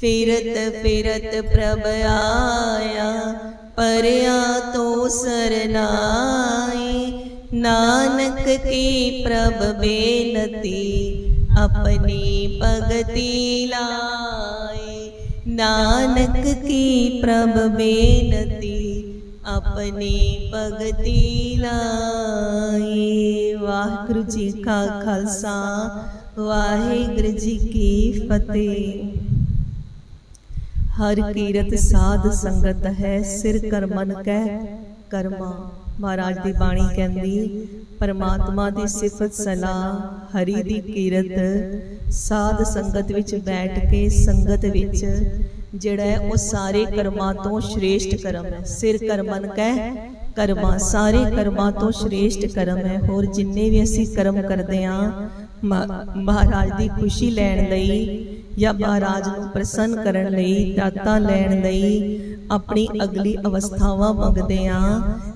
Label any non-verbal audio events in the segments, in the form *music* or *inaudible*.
ਫਿਰਤ ਫਿਰਤ ਪ੍ਰਭ ਆਇਆ, ਪਰਿਆ ਤੋ ਸਰਨਾਈ। ਨਾਨਕ ਕੀ ਪ੍ਰਭ ਬੇਨਤੀ, ਆਪਣੀ ਭਗਤੀ ਲਾਏ ਨਾਨਕ ਕੀ ਪ੍ਰਭ ਬੇਨਤੀ, ਆਪਣੀ ਭਗਤੀ ਲਾਏ ਵਾਹਿਗੁਰੂ ਜੀ ਕਾ ਖਾਲਸਾ, ਵਾਹਿਗੁਰੂ ਜੀ ਕੀ ਫਤਿਹ। ਹਰ ਕੀਰਤ ਸਾਧ ਸੰਗਤ ਹੈ ਸਿਰ ਕਰ ਮਨ ਕਹਿ ਕਰਮਾ। ਮਹਾਰਾਜ ਦੀ ਬਾਣੀ ਕਹਿੰਦੀ ਪਰਮਾਤਮਾ ਦੀ ਸਿਫਤ ਸਲਾਹ ਹਰੀ ਦੀ ਕੀਰਤ ਸਾਧ ਸੰਗਤ ਵਿੱਚ ਬੈਠ ਕੇ ਸੰਗਤ ਵਿੱਚ ਜਿਹੜਾ ਹੈ ਉਹ ਸਾਰੇ ਕਰਮਾਂ ਤੋਂ ਸ਼੍ਰੇਸ਼ਟ ਕਰਮ ਹੈ। ਸਿਰ ਕਰ ਮਨ ਕਹਿ ਕਰਮਾਂ। ਸਾਰੇ ਕਰਮਾਂ ਤੋਂ ਸ਼੍ਰੇਸ਼ਟ ਕਰਮ ਹੈ। ਹੋਰ ਜਿੰਨੇ ਵੀ ਅਸੀਂ ਕਰਮ ਕਰਦੇ ਆਂ ਮਹਾਰਾਜ ਦੀ ਖੁਸ਼ੀ ਲੈਣ ਲਈ ਜਾਂ ਮਹਾਰਾਜ ਨੂੰ ਪ੍ਰਸੰਨ ਕਰਨ ਲਈ ਦਾਤਾ ਲੈਣ ਲਈ ਆਪਣੀ ਅਗਲੀ ਅਵਸਥਾਵਾਂ ਮੰਗਦੇ ਆ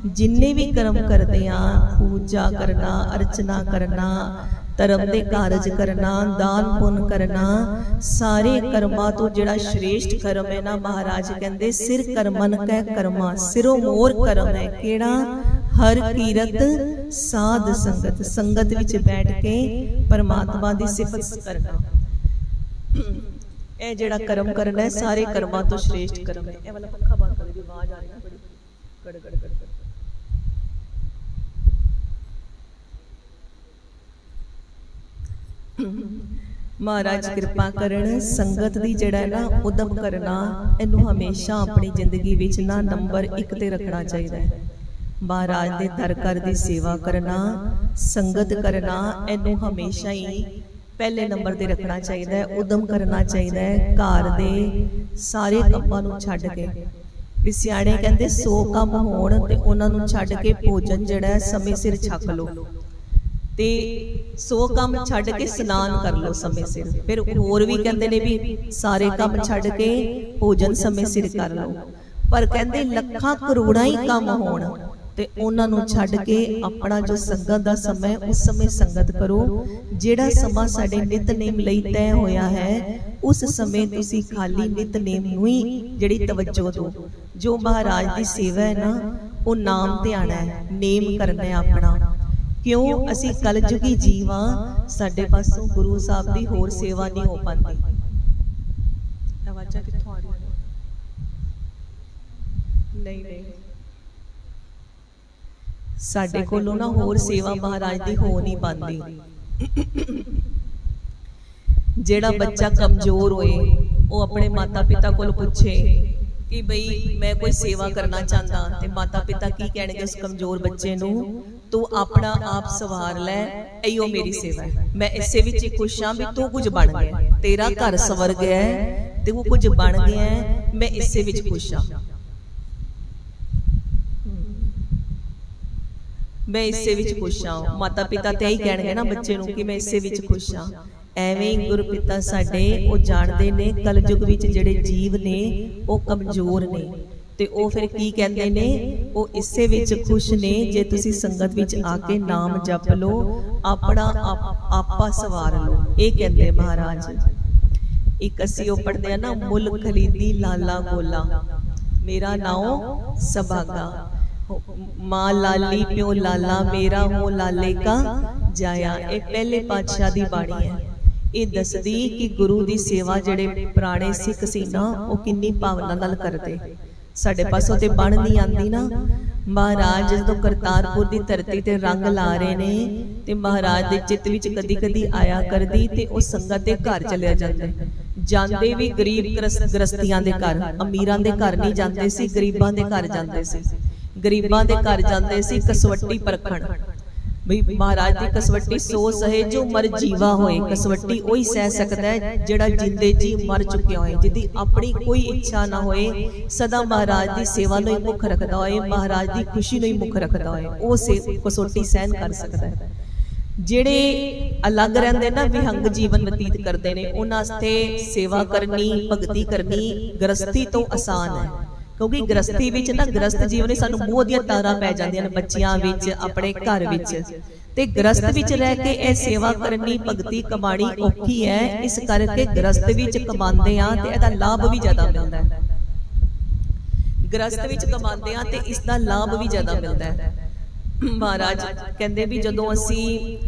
ਜਿੰਨੇ ਵੀ ਕਰਮ ਕਰਦੇ ਆ ਪੂਜਾ ਕਰਨਾ, ਅਰਚਨਾ ਕਰਨਾ, ਧਰਮ ਦੇ ਕਾਰਜ ਕਰਨਾ, ਦਾਨ ਪੁੰਨ ਕਰਨਾ, ਸਾਰੇ ਕਰਮਾਂ ਤੋਂ ਜਿਹੜਾ ਸ਼੍ਰੇਸ਼ਟ ਕਰਮ ਹੈ ਨਾ ਮਹਾਰਾਜ ਕਹਿੰਦੇ, ਸਿਰ ਕਰਮਨ ਕਹਿ ਕਰਮਾ, ਸਿਰੋਂ ਮੋਰ ਕਰਮ ਹੈ। ਕਿਹੜਾ? ਹਰ ਕੀਰਤ ਸਾਧ ਸੰਗਤ ਸੰਗਤ ਵਿੱਚ ਬੈਠ ਕੇ ਪਰਮਾਤਮਾ ਦੀ ਸਿਫਤ ਕਰਨਾ। ਇਹ ਜਿਹੜਾ ਕਰਮ ਕਰਨਾ ਹੈ, ਸਾਰੇ ਕਰਮਾਂ ਤੋਂ ਸ਼੍ਰੇਸ਼ਟ ਕਰਮ ਹੈ। ਇਹ ਵਾਲਾ ਪੱਖਾ ਬੰਦ ਕਰ ਦੇ ਆਵਾਜ਼ ਆ ਰਹੀ ਹੈ ਬੜੀ। ਗੜ ਗੜ ਗੜ ਗੜ। ਮਹਾਰਾਜ ਕਿਰਪਾ ਕਰਨ, ਸੰਗਤ ਦੀ ਜਿਹੜਾ ਨਾ ਉਦਮ ਕਰਨਾ, ਇਹਨੂੰ ਹਮੇਸ਼ਾ ਆਪਣੀ ਜ਼ਿੰਦਗੀ ਵਿੱਚ ਨਾ ਨੰਬਰ 1 ਤੇ ਰੱਖਣਾ ਚਾਹੀਦਾ ਹੈ। ਮਹਾਰਾਜ ਦੇ ਦਰ ਘਰ ਦੀ ਸੇਵਾ ਕਰਨਾ, ਸੰਗਤ ਕਰਨਾ, ਇਹਨੂੰ ਹਮੇਸ਼ਾ ਹੀ ਪਹਿਲੇ ਨੰਬਰ ਤੇ ਰੱਖਣਾ ਚਾਹੀਦਾ ਹੈ ਉਦਮ ਕਰਨਾ ਚਾਹੀਦਾ ਹੈ ਘਰ ਦੇ ਸਾਰੇ ਕੰਮਾਂ ਨੂੰ ਛੱਡ ਕੇ। ਵੀ ਸਿਆਣੇ ਕਹਿੰਦੇ 100 ਕੰਮ ਹੋਣ ਤੇ ਉਹਨਾਂ ਨੂੰ ਛੱਡ ਕੇ ਭੋਜਨ ਜਿਹੜਾ ਸਮੇਂ ਸਿਰ ਛਕ ਲਓ। ਤੇ 100 ਕੰਮ ਛੱਡ ਕੇ ਇਸ਼ਨਾਨ ਕਰ ਲਓ ਸਮੇਂ ਸਿਰ। ਫਿਰ ਹੋਰ ਵੀ ਕਹਿੰਦੇ ਨੇ ਵੀ ਸਾਰੇ ਕੰਮ ਛੱਡ ਕੇ ਭੋਜਨ ਸਮੇਂ ਸਿਰ ਕਰ ਲਓ। ਪਰ ਕਹਿੰਦੇ ਲੱਖਾਂ ਕਰੋੜਾਂ ਹੀ ਕੰਮ ਹੋਣ। ਤੇ ਉਹਨਾਂ ਨੂੰ ਛੱਡ ਕੇ ਆਪਣਾ ਜੋ ਸੰਗਤ ਦਾ ਸਮਾਂ ਉਸ ਸਮੇਂ ਸੰਗਤ ਕਰੋ ਜਿਹੜਾ ਸਮਾਂ ਸਾਡੇ ਨਿਤਨੇਮ ਲਈ ਤੈਅ ਹੋਇਆ ਹੈ ਉਸ ਸਮੇਂ ਤੁਸੀਂ ਖਾਲੀ ਨਿਤਨੇਮ ਨੂੰ ਹੀ ਜਿਹੜੀ ਤਵੱਜੋ ਦਿਓ। ਜੋ ਮਹਾਰਾਜ ਦੀ ਸੇਵਾ ਹੈ ਨਾ ਉਹ ਨਾਮ ਧਿਆਣਾ ਹੈ ਨੇਮ ਕਰਨਾ ਹੈ ਆਪਣਾ। ਕਿਉਂ ਅਸੀਂ ਕਲਯੁਗੀ ਜੀਵਾਂ ਸਾਡੇ ਪਾਸੋਂ ਗੁਰੂ ਸਾਹਿਬ ਦੀ ਹੋਰ ਸੇਵਾ ਨਹੀਂ ਹੋ ਪਾਉਂਦੀ ਆਵਾਜ਼ਾਂ ਕਿੱਥੋਂ ਆ ਰਹੀਆਂ? ਨਹੀਂ ਨਹੀਂ। ਸਾਡੇ ਕੋਲੋਂ ਨਾ ਹੋਰ ਸੇਵਾ ਮਹਾਰਾਜ ਦੀ ਹੋ ਨਹੀਂ ਪਾਉਂਦੀ ਜਿਹੜਾ ਬੱਚਾ ਕਮਜ਼ੋਰ ਹੋਏ ਉਹ ਆਪਣੇ ਮਾਤਾ ਪਿਤਾ ਕੋਲ ਪੁੱਛੇ ਕਿ ਬਈ ਮੈਂ ਕੋਈ ਸੇਵਾ ਕਰਨਾ ਚਾਹੁੰਦਾ ਤੇ ਮਾਤਾ ਪਿਤਾ ਕੀ ਕਹਿਣਗੇ ਉਸ ਕਮਜ਼ੋਰ ਬੱਚੇ ਨੂੰ? ਤੂੰ ਆਪਣਾ ਆਪ ਸਵਾਰ ਲੈ ਐਯੋ ਮੇਰੀ ਸੇਵਾ ਮੈਂ ਇਸੇ ਵਿੱਚ ਹੀ ਖੁਸ਼ ਹਾਂ ਵੀ ਤੂੰ ਕੁਝ ਬਣ ਗਿਆ। ਤੇਰਾ ਘਰ ਸਵਰ ਗਿਆ ਹੈ ਤੇ ਉਹ ਕੁਝ ਬਣ ਗਿਆ। ਮੈਂ ਇਸੇ ਵਿੱਚ ਖੁਸ਼ ਹਾਂ। ਮੈਂ ਇਸੇ ਵਿੱਚ ਖੁਸ਼ ਹਾਂ। ਮਾਤਾ ਪਿਤਾ ਤੇ ਇਹੀ ਕਹਿਣਗੇ ਨਾ ਬੱਚੇ ਨੂੰ ਕਿ ਮੈਂ ਇਸੇ ਵਿੱਚ ਖੁਸ਼ ਹਾਂ। ਐਵੇਂ ਹੀ ਗੁਰੂ ਪਿਤਾ ਸਾਡੇ ਉਹ ਜਾਣਦੇ ਨੇ ਕਲਯੁਗ ਵਿੱਚ ਜਿਹੜੇ ਜੀਵ ਨੇ ਉਹ ਕਮਜ਼ੋਰ ਨੇ। ਤੇ ਉਹ ਫਿਰ ਕੀ ਕਹਿੰਦੇ ਨੇ? ਉਹ ਇਸੇ ਵਿੱਚ ਖੁਸ਼ ਨੇ ਜੇ ਤੁਸੀਂ ਸੰਗਤ ਵਿੱਚ ਆ ਕੇ ਨਾਮ ਜਪ ਲਓ ਆਪਣਾ ਆਪਾ ਸਵਾਰ ਲਓ। ਇਹ ਕਹਿੰਦੇ ਮਹਾਰਾਜ। ਇੱਕ ਅਸੀਂ ਉਹ ਪੜਦੇ ਆ ਨਾ ਮੁੱਲ ਖਰੀਦੀ ਲਾਲਾ ਗੋਲਾ। ਮੇਰਾ ਨਾਉ ਸਭਾਗਾ ਮਾਂ ਲਾਲੀ ਪਿਓ ਲਾਲਾ, ਮੇਰਾ ਹੋ ਲਾਲੇ ਕਾ ਜਾਇਆ। ਇਹ ਪਹਿਲੇ ਪਾਤਸ਼ਾਹ ਦੀ ਬਾਣੀ ਹੈ। ਇਹ ਦੱਸਦੀ ਕਿ ਗੁਰੂ ਦੀ ਸੇਵਾ ਜਿਹੜੇ ਪੁਰਾਣੇ ਸਿੱਖ ਸੀ ਨਾ, ਉਹ ਕਿੰਨੀ ਭਾਵਨਾ ਨਾਲ ਕਰਦੇ। ਸਾਡੇ ਪਾਸੋਂ ਤੇ ਬਣ ਨਹੀਂ ਆਂਦੀ ਨਾ। ਮਹਾਰਾਜ ਜਦੋਂ ਕਰਤਾਰਪੁਰ ਦੀ ਧਰਤੀ ਤੇ ਰੰਗ ਲਾ ਰਹੇ ਨੇ ਤੇ ਮਹਾਰਾਜ ਦੇ ਚਿੱਤ ਵਿੱਚ ਕਦੀ ਕਦੀ ਆਇਆ ਕਰਦੀ ਤੇ ਉਹ ਸੰਗਤ ਦੇ ਘਰ ਚਲਿਆ ਜਾਂਦਾ। ਜਾਂਦੇ ਵੀ ਗਰੀਬ ਗ੍ਰਸਤੀਆਂ ਦੇ ਘਰ, ਅਮੀਰਾਂ ਦੇ ਘਰ ਨਹੀਂ ਜਾਂਦੇ ਸੀ, ਗਰੀਬਾਂ ਦੇ ਘਰ ਜਾਂਦੇ ਸੀ। ਗਰੀਬਾਂ ਦੇ ਘਰ ਜਾਂਦੇ ਸੀ ਕਸਵੱਟੀ ਪਰਖਣ। ਬਈ ਮਹਾਰਾਜ ਦੀ ਕਸਵੱਟੀ ਸੋ ਸਹੇ ਜੋ ਮਰ ਜੀਵਾ ਹੋਏ ਕਸਵੱਟੀ ਉਹੀ ਸਹਿ ਸਕਦਾ ਹੈ ਜਿਹੜਾ ਜਿੰਦੇ ਜੀ ਮਰ ਚੁੱਕਿਆ ਹੋਏ ਜਿਹਦੀ ਆਪਣੀ ਕੋਈ ਇੱਛਾ ਨਾ ਹੋਏ ਸਦਾ ਮਹਾਰਾਜ ਦੀ ਸੇਵਾ ਨੂੰ ਹੀ ਮੁੱਖ ਰੱਖਦਾ ਹੋਏ ਮਹਾਰਾਜ ਦੀ ਖੁਸ਼ੀ ਨੂੰ ਹੀ ਮੁੱਖ ਰੱਖਦਾ ਹੋਏ ਉਹ ਸੇ ਕਸਵੱਟੀ ਸਹਿਨ ਕਰ ਸਕਦਾ ਹੈ। ਜਿਹੜੇ ਅਲੱਗ ਰਹਿੰਦੇ ਨਾ ਵਿਹੰਗ ਜੀਵਨ ਬਤੀਤ ਕਰਦੇ ਨੇ ਉਹਨਾਂ ਵਾਸਤੇ ਸੇਵਾ ਕਰਨੀ ਭਗਤੀ ਕਰਨੀ ਗ੍ਰਸਤੀ ਤੋਂ ਆਸਾਨ ਹੈ ਕਿਉਂਕਿ ਗ੍ਰਸਤੀ ਵਿੱਚ ਨਾ ਗ੍ਰਸਤ ਜੀਵਨ ਨੇ ਸਾਨੂੰ ਮੋਹ ਦੀਆਂ ਤਾਰਾਂ ਪੈ ਜਾਂਦੀਆਂ ਨੇ ਬੱਚਿਆਂ ਵਿੱਚ ਆਪਣੇ ਘਰ ਵਿੱਚ। ਤੇ ਗ੍ਰਸਤ ਵਿੱਚ ਰਹਿ ਕੇ ਇਹ ਸੇਵਾ ਕਰਨੀ ਭਗਤੀ ਕਮਾਣੀ ਔਖੀ ਹੈ। ਇਸ ਕਰਕੇ ਗ੍ਰਸਤ ਵਿੱਚ ਕਮਾਉਂਦੇ ਆ ਤੇ ਇਹਦਾ ਲਾਭ ਵੀ ਜ਼ਿਆਦਾ ਮਿਲਦਾ ਹੈ। ਗ੍ਰਸਤ ਵਿੱਚ ਕਮਾਉਂਦੇ ਆ ਤੇ ਇਸ ਦਾ ਲਾਭ ਵੀ ਜ਼ਿਆਦਾ ਮਿਲਦਾ ਹੈ। ਮਹਾਰਾਜ ਕਹਿੰਦੇ ਵੀ ਜਦੋਂ ਅਸੀਂ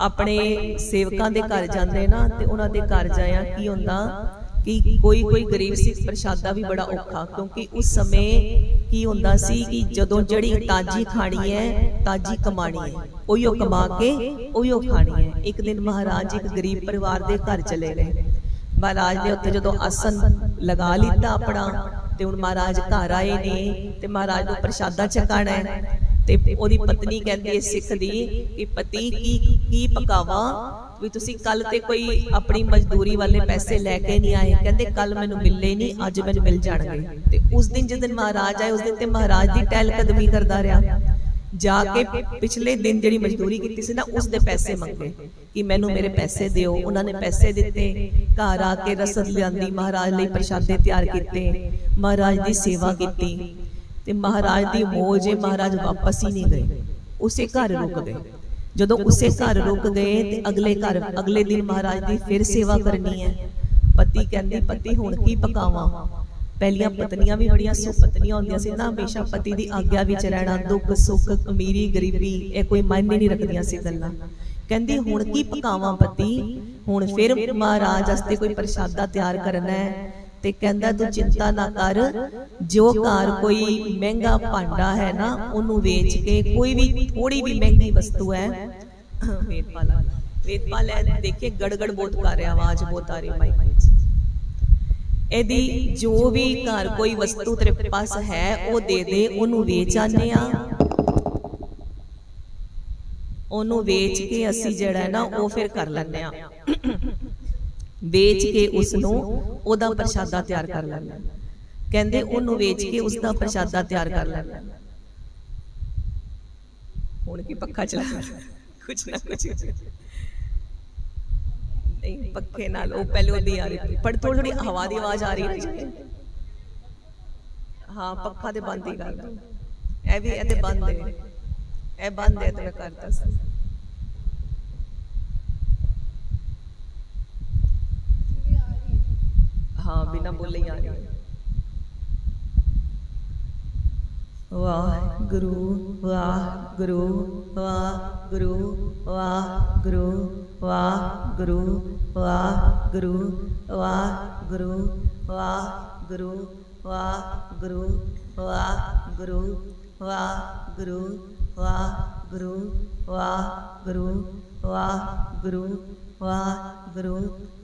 ਆਪਣੇ ਸੇਵਕਾਂ ਦੇ ਘਰ ਜਾਂਦੇ ਨਾ ਤੇ ਉਹਨਾਂ ਦੇ ਘਰ ਜਾਇਆ ਕੀ ਹੁੰਦਾ? ਕਿ ਕੋਈ ਕੋਈ ਗਰੀਬ ਸਿੱਖ ਪ੍ਰਸ਼ਾਦਾ ਵੀ ਬੜਾ ਔਖਾ, ਕਿਉਂਕਿ ਉਸ ਸਮੇਂ ਕੀ ਹੁੰਦਾ ਸੀ ਕਿ ਜਦੋਂ ਜਿਹੜੀ ਤਾਜੀ ਖਾਣੀ ਹੈ, ਤਾਜੀ ਕਮਾਣੀ ਹੈ ਉਹੀਓ ਕਮਾ ਕੇ ਉਹੀਓ ਖਾਣੀ ਹੈ। ਇੱਕ ਦਿਨ ਮਹਾਰਾਜ ਇੱਕ ਗਰੀਬ ਪਰਿਵਾਰ ਦੇ ਘਰ ਚਲੇ ਗਏ। ਮਹਾਰਾਜ ਨੇ ਉੱਥੇ ਜਦੋਂ ਆਸਨ ਲਗਾ ਲਿੱਤਾ ਆਪਣਾ, ਤੇ ਹੁਣ ਮਹਾਰਾਜ ਘਰ ਆਏ ਨੇ, ਤੇ ਮਹਾਰਾਜ ਨੂੰ ਪ੍ਰਸ਼ਾਦਾ ਛਕਾਣਾ ਹੈ। ਤੇ ਉਹਦੀ ਪਤਨੀ ਕਹਿੰਦੀ ਹੈ ਸਿੱਖ ਦੀ ਕਿ ਪਤੀ ਕੀ ਕੀ ਪਕਾਵਾ? ਵੀ ਤੁਸੀਂ ਕੱਲ ਤੇ ਕੋਈ ਆਪਣੀ ਮਜ਼ਦੂਰੀ ਵਾਲੇ ਪੈਸੇ ਲੈ ਕੇ ਨਹੀਂ ਆਏ, ਕਹਿੰਦੇ ਕੱਲ ਮੈਨੂੰ ਮਿਲਲੇ ਨਹੀਂ, ਅੱਜ ਮੈਨੂੰ ਮਿਲ ਜਾਣਗੇ। ਤੇ ਉਸ ਦਿਨ ਜਿਸ ਮਹਾਰਾਜ ਆਏ, ਉਸ ਦਿਨ ਤੇ ਮਹਾਰਾਜ ਦੀ ਟਹਿਲ ਕਦਮੀ ਕਰਦਾ ਰਿਹਾ। ਜਾ ਕੇ ਪਿਛਲੇ ਦਿਨ ਜਿਹੜੀ ਮਜ਼ਦੂਰੀ ਕੀਤੀ ਸੀ ਨਾ, ਉਸ ਦੇ ਪੈਸੇ ਮੰਗੇ ਕਿ ਮੈਨੂੰ ਮੇਰੇ ਪੈਸੇ ਦਿਓ। ਉਹਨਾਂ ਨੇ ਪੈਸੇ ਦਿੱਤੇ, ਘਰ ਆ ਕੇ ਰਸਦ ਲਿਆਂਦੀ, ਮਹਾਰਾਜ ਲਈ ਪ੍ਰਸ਼ਾਦੇ ਤਿਆਰ ਕੀਤੇ, ਮਹਾਰਾਜ ਦੀ ਸੇਵਾ ਕੀਤੀ। ਤੇ ਮਹਾਰਾਜ ਦੀ ਮੋਜ ਮਹਾਰਾਜ ਵਾਪਸ ਹੀ ਨਹੀਂ ਗਏ, ਉਸੇ ਘਰ ਰੁਕ ਗਏ। ਜਦੋਂ ਉਸੇ ਘਰ ਰੁਕ ਗਏ ਤੇ ਅਗਲੇ ਘਰ ਅਗਲੇ ਦਿਨ ਮਹਾਰਾਜ ਦੀ ਫਿਰ ਸੇਵਾ ਕਰਨੀ ਹੈ। ਪਤੀ ਕਹਿੰਦੀ ਪਤੀ ਹੁਣ ਕੀ ਪਕਾਵਾਂ? ਪਹਿਲੀਆਂ ਪਤਨੀਆਂ ਵੀ ਬੜੀਆਂ ਸੁਪਤਨੀਆਂ ਹੁੰਦੀਆਂ ਸੀ ਨਾ ਹਮੇਸ਼ਾ ਪਤੀ ਦੀ ਆਗਿਆ ਵਿੱਚ ਰਹਿਣਾ ਦੁੱਖ ਸੁੱਖ ਅਮੀਰੀ ਗਰੀਬੀ ਇਹ ਕੋਈ ਮਾਇਨੇ ਨਹੀਂ ਰੱਖਦੀਆਂ ਸੀ ਗੱਲਾਂ। ਕਹਿੰਦੀ ਹੁਣ ਕੀ ਪਕਾਵਾਂ ਪਤੀ? ਹੁਣ ਫਿਰ ਮਹਾਰਾਜ ਵਾਸਤੇ ਕੋਈ ਪ੍ਰਸ਼ਾਦਾ ਤਿਆਰ ਕਰਨਾ ਹੈ। ਤੇ ਕਹਿੰਦਾ ਤੂੰ ਚਿੰਤਾ ਨਾ ਕਰ, ਜੋ ਘਰ ਕੋਈ ਮਹਿੰਗਾ ਭਾਂਡਾ ਹੈ ਨਾ, ਉਹਨੂੰ ਵੇਚ ਕੇ ਕੋਈ ਵੀ ਥੋੜੀ ਵੀ ਮਹਿੰਗੀ ਵਸਤੂ ਹੈ। ਵੇਦਪਾਲ ਵੇਦਪਾਲ ਹੈ ਦੇਖੇ ਗੜਗੜ ਬਹੁਤ ਕਰ ਰਿਹਾ, ਆਵਾਜ਼ ਬਹੁਤ ਆ ਰਹੀ ਮਾਈਕ ਵਿੱਚ। ਇਹਦੀ ਜੋ ਵੀ ਘਰ ਕੋਈ ਵਸਤੂ ਤੇਰੇ ਪਾਸ ਹੈ, ਉਹ ਦੇ ਦੇ, ਉਹਨੂੰ ਵੇਚ ਆਨੇ ਆ ਉਹਨੂੰ ਵੇਚ ਕੇ ਅਸੀਂ ਜਿਹੜਾ ਨਾ, ਉਹ ਫਿਰ ਕਰ ਲੈਂਦੇ ਆ ਵੇਚ ਕੇ ਉਸ ਨੂੰ ਉਹਦਾ ਪ੍ਰਸ਼ਾਦਾ ਤਿਆਰ ਕਰ ਲੈਂਦੇ। ਆ ਕਹਿੰਦੇ ਉਹਨੂੰ ਵੇਚ ਕੇ ਉਸ ਦਾ ਪ੍ਰਸ਼ਾਦਾ ਤਿਆਰ ਕਰ ਲੈਂਦੇ। ਆ ਹੁਣ ਕੀ ਪੱਖਾ ਚਲਾ *laughs* ਕੁਛ ਨਾ ਕੁਛ। ਨਹੀਂ ਪੱਖੇ ਨਾਲ ਉਹ ਪਹਿਲੇ ਉਹਦੀ ਆ ਰਹੀ ਪਰ ਥੋੜੀ ਥੋੜੀ ਹਵਾ ਦੀ ਆਵਾਜ਼ ਆ ਰਹੀ ਹੈ। ਹਾਂ। ਪੱਖਾ ਤੇ ਬੰਦ ਹੀ ਕਰ ਦੋ ਇਹ ਵੀ ਇਹ ਤੇ ਬੰਦ ਹੈ। ਇਹ ਬੰਦ ਹੈ ਤੇ ਮੈਂ ਕਰਤਾ ਸੀ ਹਾਂ ਬਿਨਾ ਬੋਲੇ ਹੀ ਆ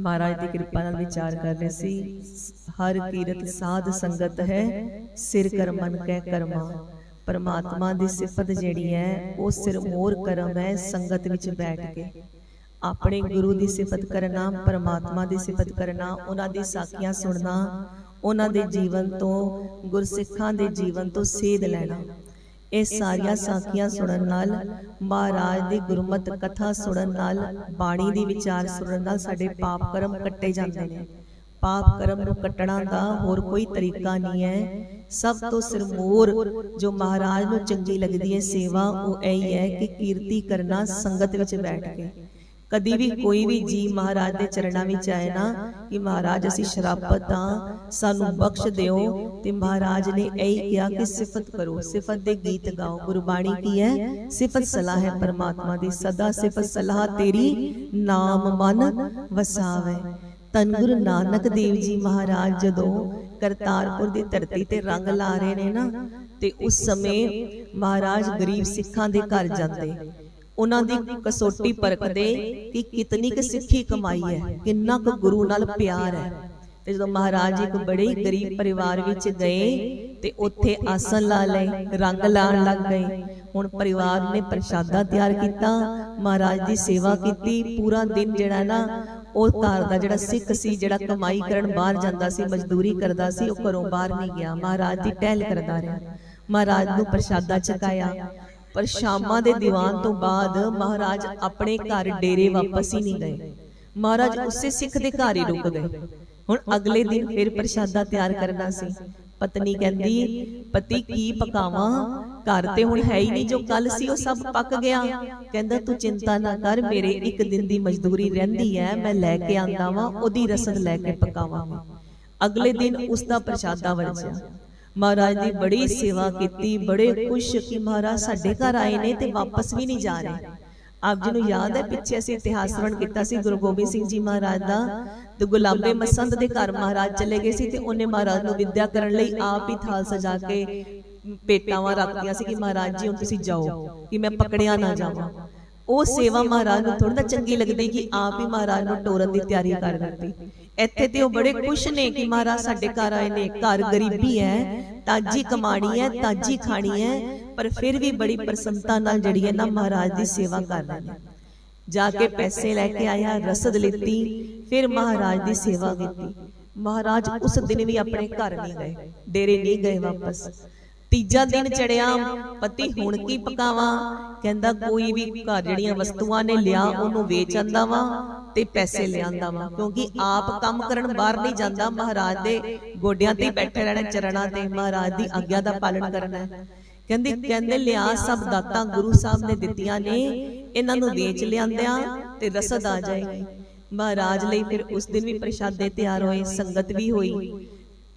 ਮਹਾਰਾਜ ਦੀ ਕਿਰਪਾ ਨਾਲ ਵਿਚਾਰ ਕਰ ਰਹੇ ਸੀ ਹਰ ਕੀਰਤ ਸਾਧ ਸੰਗਤ ਹੈ ਸਿਰ ਕਰ ਮਨ ਕੈ ਕਰਮਾ ਪਰਮਾਤਮਾ ਦੀ ਸਿਫਤ ਜਿਹੜੀ ਹੈ ਉਹ ਸਿਰ ਮੋਰ ਕਰਮ ਹੈ ਸੰਗਤ ਵਿੱਚ ਬੈਠ ਕੇ। ਆਪਣੇ ਗੁਰੂ ਦੀ ਸਿਫਤ ਕਰਨਾ ਪਰਮਾਤਮਾ ਦੀ ਸਿਫਤ ਕਰਨਾ ਉਹਨਾਂ ਦੀ ਸਾਖੀਆਂ ਸੁਣਨਾ ਉਹਨਾਂ ਦੇ ਜੀਵਨ ਤੋਂ ਗੁਰਸਿੱਖਾਂ ਦੇ ਜੀਵਨ ਤੋਂ ਸੇਧ ਲੈਣਾ। ਇਹ ਸਾਰੀਆਂ ਸਾਖੀਆਂ ਸੁਣਨ ਨਾਲ ਮਹਾਰਾਜ ਦੀ ਗੁਰਮਤ ਕਥਾ ਸੁਣਨ ਨਾਲ ਬਾਣੀ ਦੀ ਵਿਚਾਰ ਸੁਣਨ ਨਾਲ ਸਾਡੇ ਪਾਪ ਕਰਮ ਕੱਟੇ ਜਾਂਦੇ ਨੇ। ਪਾਪ ਕਰਮ ਨੂੰ ਕੱਟਣਾ ਦਾ ਹੋਰ ਕੋਈ ਤਰੀਕਾ ਨਹੀਂ ਹੈ। ਸਭ ਤੋਂ ਸਿਰਮੌਰ ਜੋ ਮਹਾਰਾਜ ਨੂੰ ਚੰਗੀ ਲੱਗਦੀ ਹੈ ਸੇਵਾ ਉਹ ਇਹ ਹੈ ਕਿ ਕੀਰਤੀ ਕਰਨਾ ਸੰਗਤ ਵਿੱਚ ਬੈਠ ਕੇ। ਕਦੀ ਵੀ ਕੋਈ ਵੀ ਜੀ ਮਹਾਰਾਜ ਦੇ ਚਰਨਾਂ ਵਿੱਚ ਆਏ ਨਾ ਕਿ ਮਹਾਰਾਜ ਅਸੀਂ ਸ਼ਰਾਬਤ ਤਾਂ ਸਾਨੂੰ ਬਖਸ਼ ਦਿਓ। ਤੇ ਮਹਾਰਾਜ ਨੇ ਇਹੀ ਕਿਹਾ ਕਿ ਸਿਫਤ ਕਰੋ ਸਿਫਤ ਦੇ ਗੀਤ ਗਾਓ ਗੁਰਬਾਣੀ ਕੀ ਹੈ? ਸਿਫਤ ਸਲਾਹ ਹੈ ਪਰਮਾਤਮਾ ਦੀ ਸਦਾ ਸਿਫਤ ਸਲਾਹ ਤੇਰੀ ਨਾਮ ਮਨ ਵਸਾਵੇ। ਤਨ ਗੁਰੂ ਨਾਨਕ ਦੇਵ ਜੀ ਮਹਾਰਾਜ ਜਦੋਂ ਕਰਤਾਰਪੁਰ ਦੀ ਧਰਤੀ ਤੇ ਰੰਗ ਲਾ ਰਹੇ ਨੇ ਨਾ ਤੇ ਉਸ ਸਮੇਂ ਮਹਾਰਾਜ ਗਰੀਬ ਸਿੱਖਾਂ ਦੇ ਘਰ ਜਾਂਦੇ। ਉਹਨਾਂ ਦੀ ਕਸੋਟੀ ਪਰਖਦੇ ਕਿ ਕਿਤਨੀ ਕੁ ਸਿੱਖੀ ਕਮਾਈ ਹੈ ਕਿੰਨਾ ਕੁ ਗੁਰੂ ਨਾਲ ਪਿਆਰ ਹੈ। ਤੇ ਜਦੋਂ ਮਹਾਰਾਜ ਇੱਕ ਬੜੇ ਹੀ ਗਰੀਬ ਪਰਿਵਾਰ ਵਿੱਚ ਗਏ ਤੇ ਉੱਥੇ ਆਸਨ ਲਾ ਲਏ ਰੰਗ ਲਾਣ ਲੱਗ ਗਏ। ਹੁਣ ਪਰਿਵਾਰ ਨੇ ਪ੍ਰਸ਼ਾਦਾ ਤਿਆਰ ਕੀਤਾ। ਮਹਾਰਾਜ ਦੀ ਸੇਵਾ ਕੀਤੀ। ਪੂਰਾ ਦਿਨ ਜਿਹੜਾ ਨਾ ਉਹ ਘਰ ਦਾ ਜਿਹੜਾ ਸਿੱਖ ਸੀ ਜਿਹੜਾ ਕਮਾਈ ਕਰਨ ਬਾਹਰ ਜਾਂਦਾ ਸੀ ਮਜ਼ਦੂਰੀ ਕਰਦਾ ਸੀ ਉਹ ਘਰੋਂ ਬਾਹਰ ਨਹੀਂ ਗਿਆ। ਮਹਾਰਾਜ ਦੀ ਟਹਿਲ ਕਰਦਾ ਰਿਹਾ। ਮਹਾਰਾਜ ਨੂੰ ਪ੍ਰਸ਼ਾਦਾ ਛਕਾਇਆ ਪਰ ਸ਼ਾਮਾਂ ਦੇ ਦੀਵਾਨ ਤੋਂ ਬਾਅਦ ਮਹਾਰਾਜ ਆਪਣੇ ਘਰ ਡੇਰੇ ਵਾਪਸ ਹੀ ਨਹੀਂ ਗਏ। ਮਹਾਰਾਜ ਉਸੇ ਸਿੱਖ ਦੇ ਘਰ ਹੀ ਰੁਕ ਗਏ। ਹੁਣ ਅਗਲੇ ਦਿਨ ਫਿਰ ਪ੍ਰਸ਼ਾਦਾ ਤਿਆਰ ਕਰਨਾ ਸੀ। ਪਤਨੀ ਕਹਿੰਦੀ ਪਤੀ ਕੀ ਪਕਾਵਾਂ? ਘਰ ਤੇ ਹੁਣ ਹੈ ਹੀ ਨਹੀਂ ਜੋ ਕੱਲ ਸੀ ਉਹ ਸਭ ਪੱਕ ਗਿਆ। ਕਹਿੰਦਾ ਤੂੰ ਚਿੰਤਾ ਨਾ ਕਰ ਮੇਰੇ ਇੱਕ ਦਿਨ ਦੀ ਮਜ਼ਦੂਰੀ ਰਹਿੰਦੀ ਹੈ ਮੈਂ ਲੈ ਕੇ ਆਂਦਾ ਵਾਂ ਉਹਦੀ ਰਸਦ ਲੈ ਕੇ ਪਕਾਵਾਂਗੀ। ਅਗਲੇ ਦਿਨ ਉਸ ਦਾ ਪ੍ਰਸ਼ਾਦਾ ਵਰਜਿਆ। ਮਹਾਰਾਜ ਦੀ ਬੜੀ ਸੇਵਾ ਕੀਤੀ ਬੜੇ ਖੁਸ਼ ਕਿ ਮਹਾਰਾਜ ਸਾਡੇ ਘਰ ਆਏ ਨੇ ਤੇ ਵਾਪਸ ਵੀ ਨਹੀਂ ਜਾ ਰਹੇ। ਆਪ ਜੀ ਨੂੰ ਯਾਦ ਹੈ ਪਿੱਛੇ ਅਸੀਂ ਇਤਿਹਾਸ ਸਰਵਣ ਕੀਤਾ ਸੀ ਗੁਰੂ ਗੋਬਿੰਦ ਸਿੰਘ ਜੀ ਮਹਾਰਾਜ ਦਾ। ਤੇ ਗੁਲਾਬੇ ਮਸੰਦ ਦੇ ਘਰ ਮਹਾਰਾਜ ਚਲੇ ਗਏ ਸੀ ਤੇ ਉਹਨੇ ਮਹਾਰਾਜ ਨੂੰ ਵਿਦਿਆ ਕਰਨ ਲਈ ਆਪ ਹੀ ਥਾਲ ਸਜਾ ਕੇ ਪੇਟਾਵਾਂ ਰੱਖਦੀਆਂ ਸੀ ਕਿ ਮਹਾਰਾਜ ਜੀ ਹੁਣ ਤੁਸੀਂ ਜਾਓ ਕਿ ਮੈਂ ਪਕੜਿਆ ਨਾ ਜਾਵਾਂ। ਉਹ ਸੇਵਾ ਮਹਾਰਾਜ ਨੂੰ ਥੋੜਾ ਚੰਗੀ ਲੱਗਦੀ ਕਿ ਆਪ ਹੀ ਮਹਾਰਾਜ ਨੂੰ ਟੋਰਨ ਦੀ ਤਿਆਰੀ ਕਰ ਦਿੱਤੀ ਇੱਥੇ ਤੇ ਉਹ ਬੜੇ ਖੁਸ਼ ਨੇ ਕਿ ਮਹਾਰਾਜ ਸਾਡੇ ਘਰ ਆਏ ਨੇ, ਘਰ ਗਰੀਬੀ ਹੈ, ਤਾਜੀ ਕਮਾਣੀ ਹੈ, ਤਾਜੀ ਖਾਣੀ ਹੈ, ਪਰ ਫਿਰ ਵੀ ਬੜੀ ਪ੍ਰਸੰਨਤਾ ਨਾਲ ਜਿਹੜੀ ਹੈ ਨਾ ਮਹਾਰਾਜ ਦੀ ਸੇਵਾ ਕਰ ਰਹੇ ਨੇ। ਜਾ ਕੇ ਪੈਸੇ ਲੈ ਕੇ ਆਇਆ, ਰਸਦ ਲਿੱਤੀ, ਫਿਰ ਮਹਾਰਾਜ ਦੀ ਸੇਵਾ ਕੀਤੀ। ਮਹਾਰਾਜ ਉਸ ਦਿਨ ਵੀ ਆਪਣੇ ਘਰ ਨਹੀਂ ਗਏ, ਡੇਰੇ ਨਹੀਂ ਗਏ ਵਾਪਸ। ਤੀਜਾ ਦਿਨ ਚੜਿਆ, ਪਤੀ ਹੁਣ ਕੀ ਪਕਾਵਾਂ? ਕਹਿੰਦਾ, ਕੋਈ ਵੀ ਘਰ ਜਿਹੜੀਆਂ ਵਸਤੂਆਂ ਨੇ ਲਿਆ, ਉਹਨੂੰ ਵੇਚ ਆਂਦਾ ਵਾ ਤੇ ਪੈਸੇ ਲਿਆਂਦਾ ਵਾ। ਕਿਉਂਕਿ ਆਪ ਕੰਮ ਕਰਨ ਬਾਹਰ ਨਹੀਂ ਜਾਂਦਾ ਮਹਾਰਾਜ ਦੇ। ਗੋਡਿਆਂ ਤੇ ਬੈਠੇ ਰਹਿਣਾ ਚਰਣਾ ਤੇ। ਮਹਾਰਾਜ ਦੀ ਆਗਿਆ ਦਾ ਪਾਲਣ ਕਰਨਾ ਹੈ। ਕਹਿੰਦੀ, ਕਹਿੰਦੇ, ਲਿਆ ਸਭ ਦਾਤਾਂ ਗੁਰੂ ਸਾਹਿਬ ਨੇ ਦਿੱਤੀਆਂ ਨੇ। ਇਹਨਾਂ ਨੂੰ ਵੇਚ ਲਿਆਂਦਿਆਂ ਤੇ ਰਸਦ ਆ ਜਾਏਗੀ ਮਹਾਰਾਜ ਲਈ ਫਿਰ ਉਸ ਦਿਨ ਵੀ ਪ੍ਰਸ਼ਾਦੇ ਤਿਆਰ ਹੋਏ, ਸੰਗਤ ਵੀ ਹੋਈ।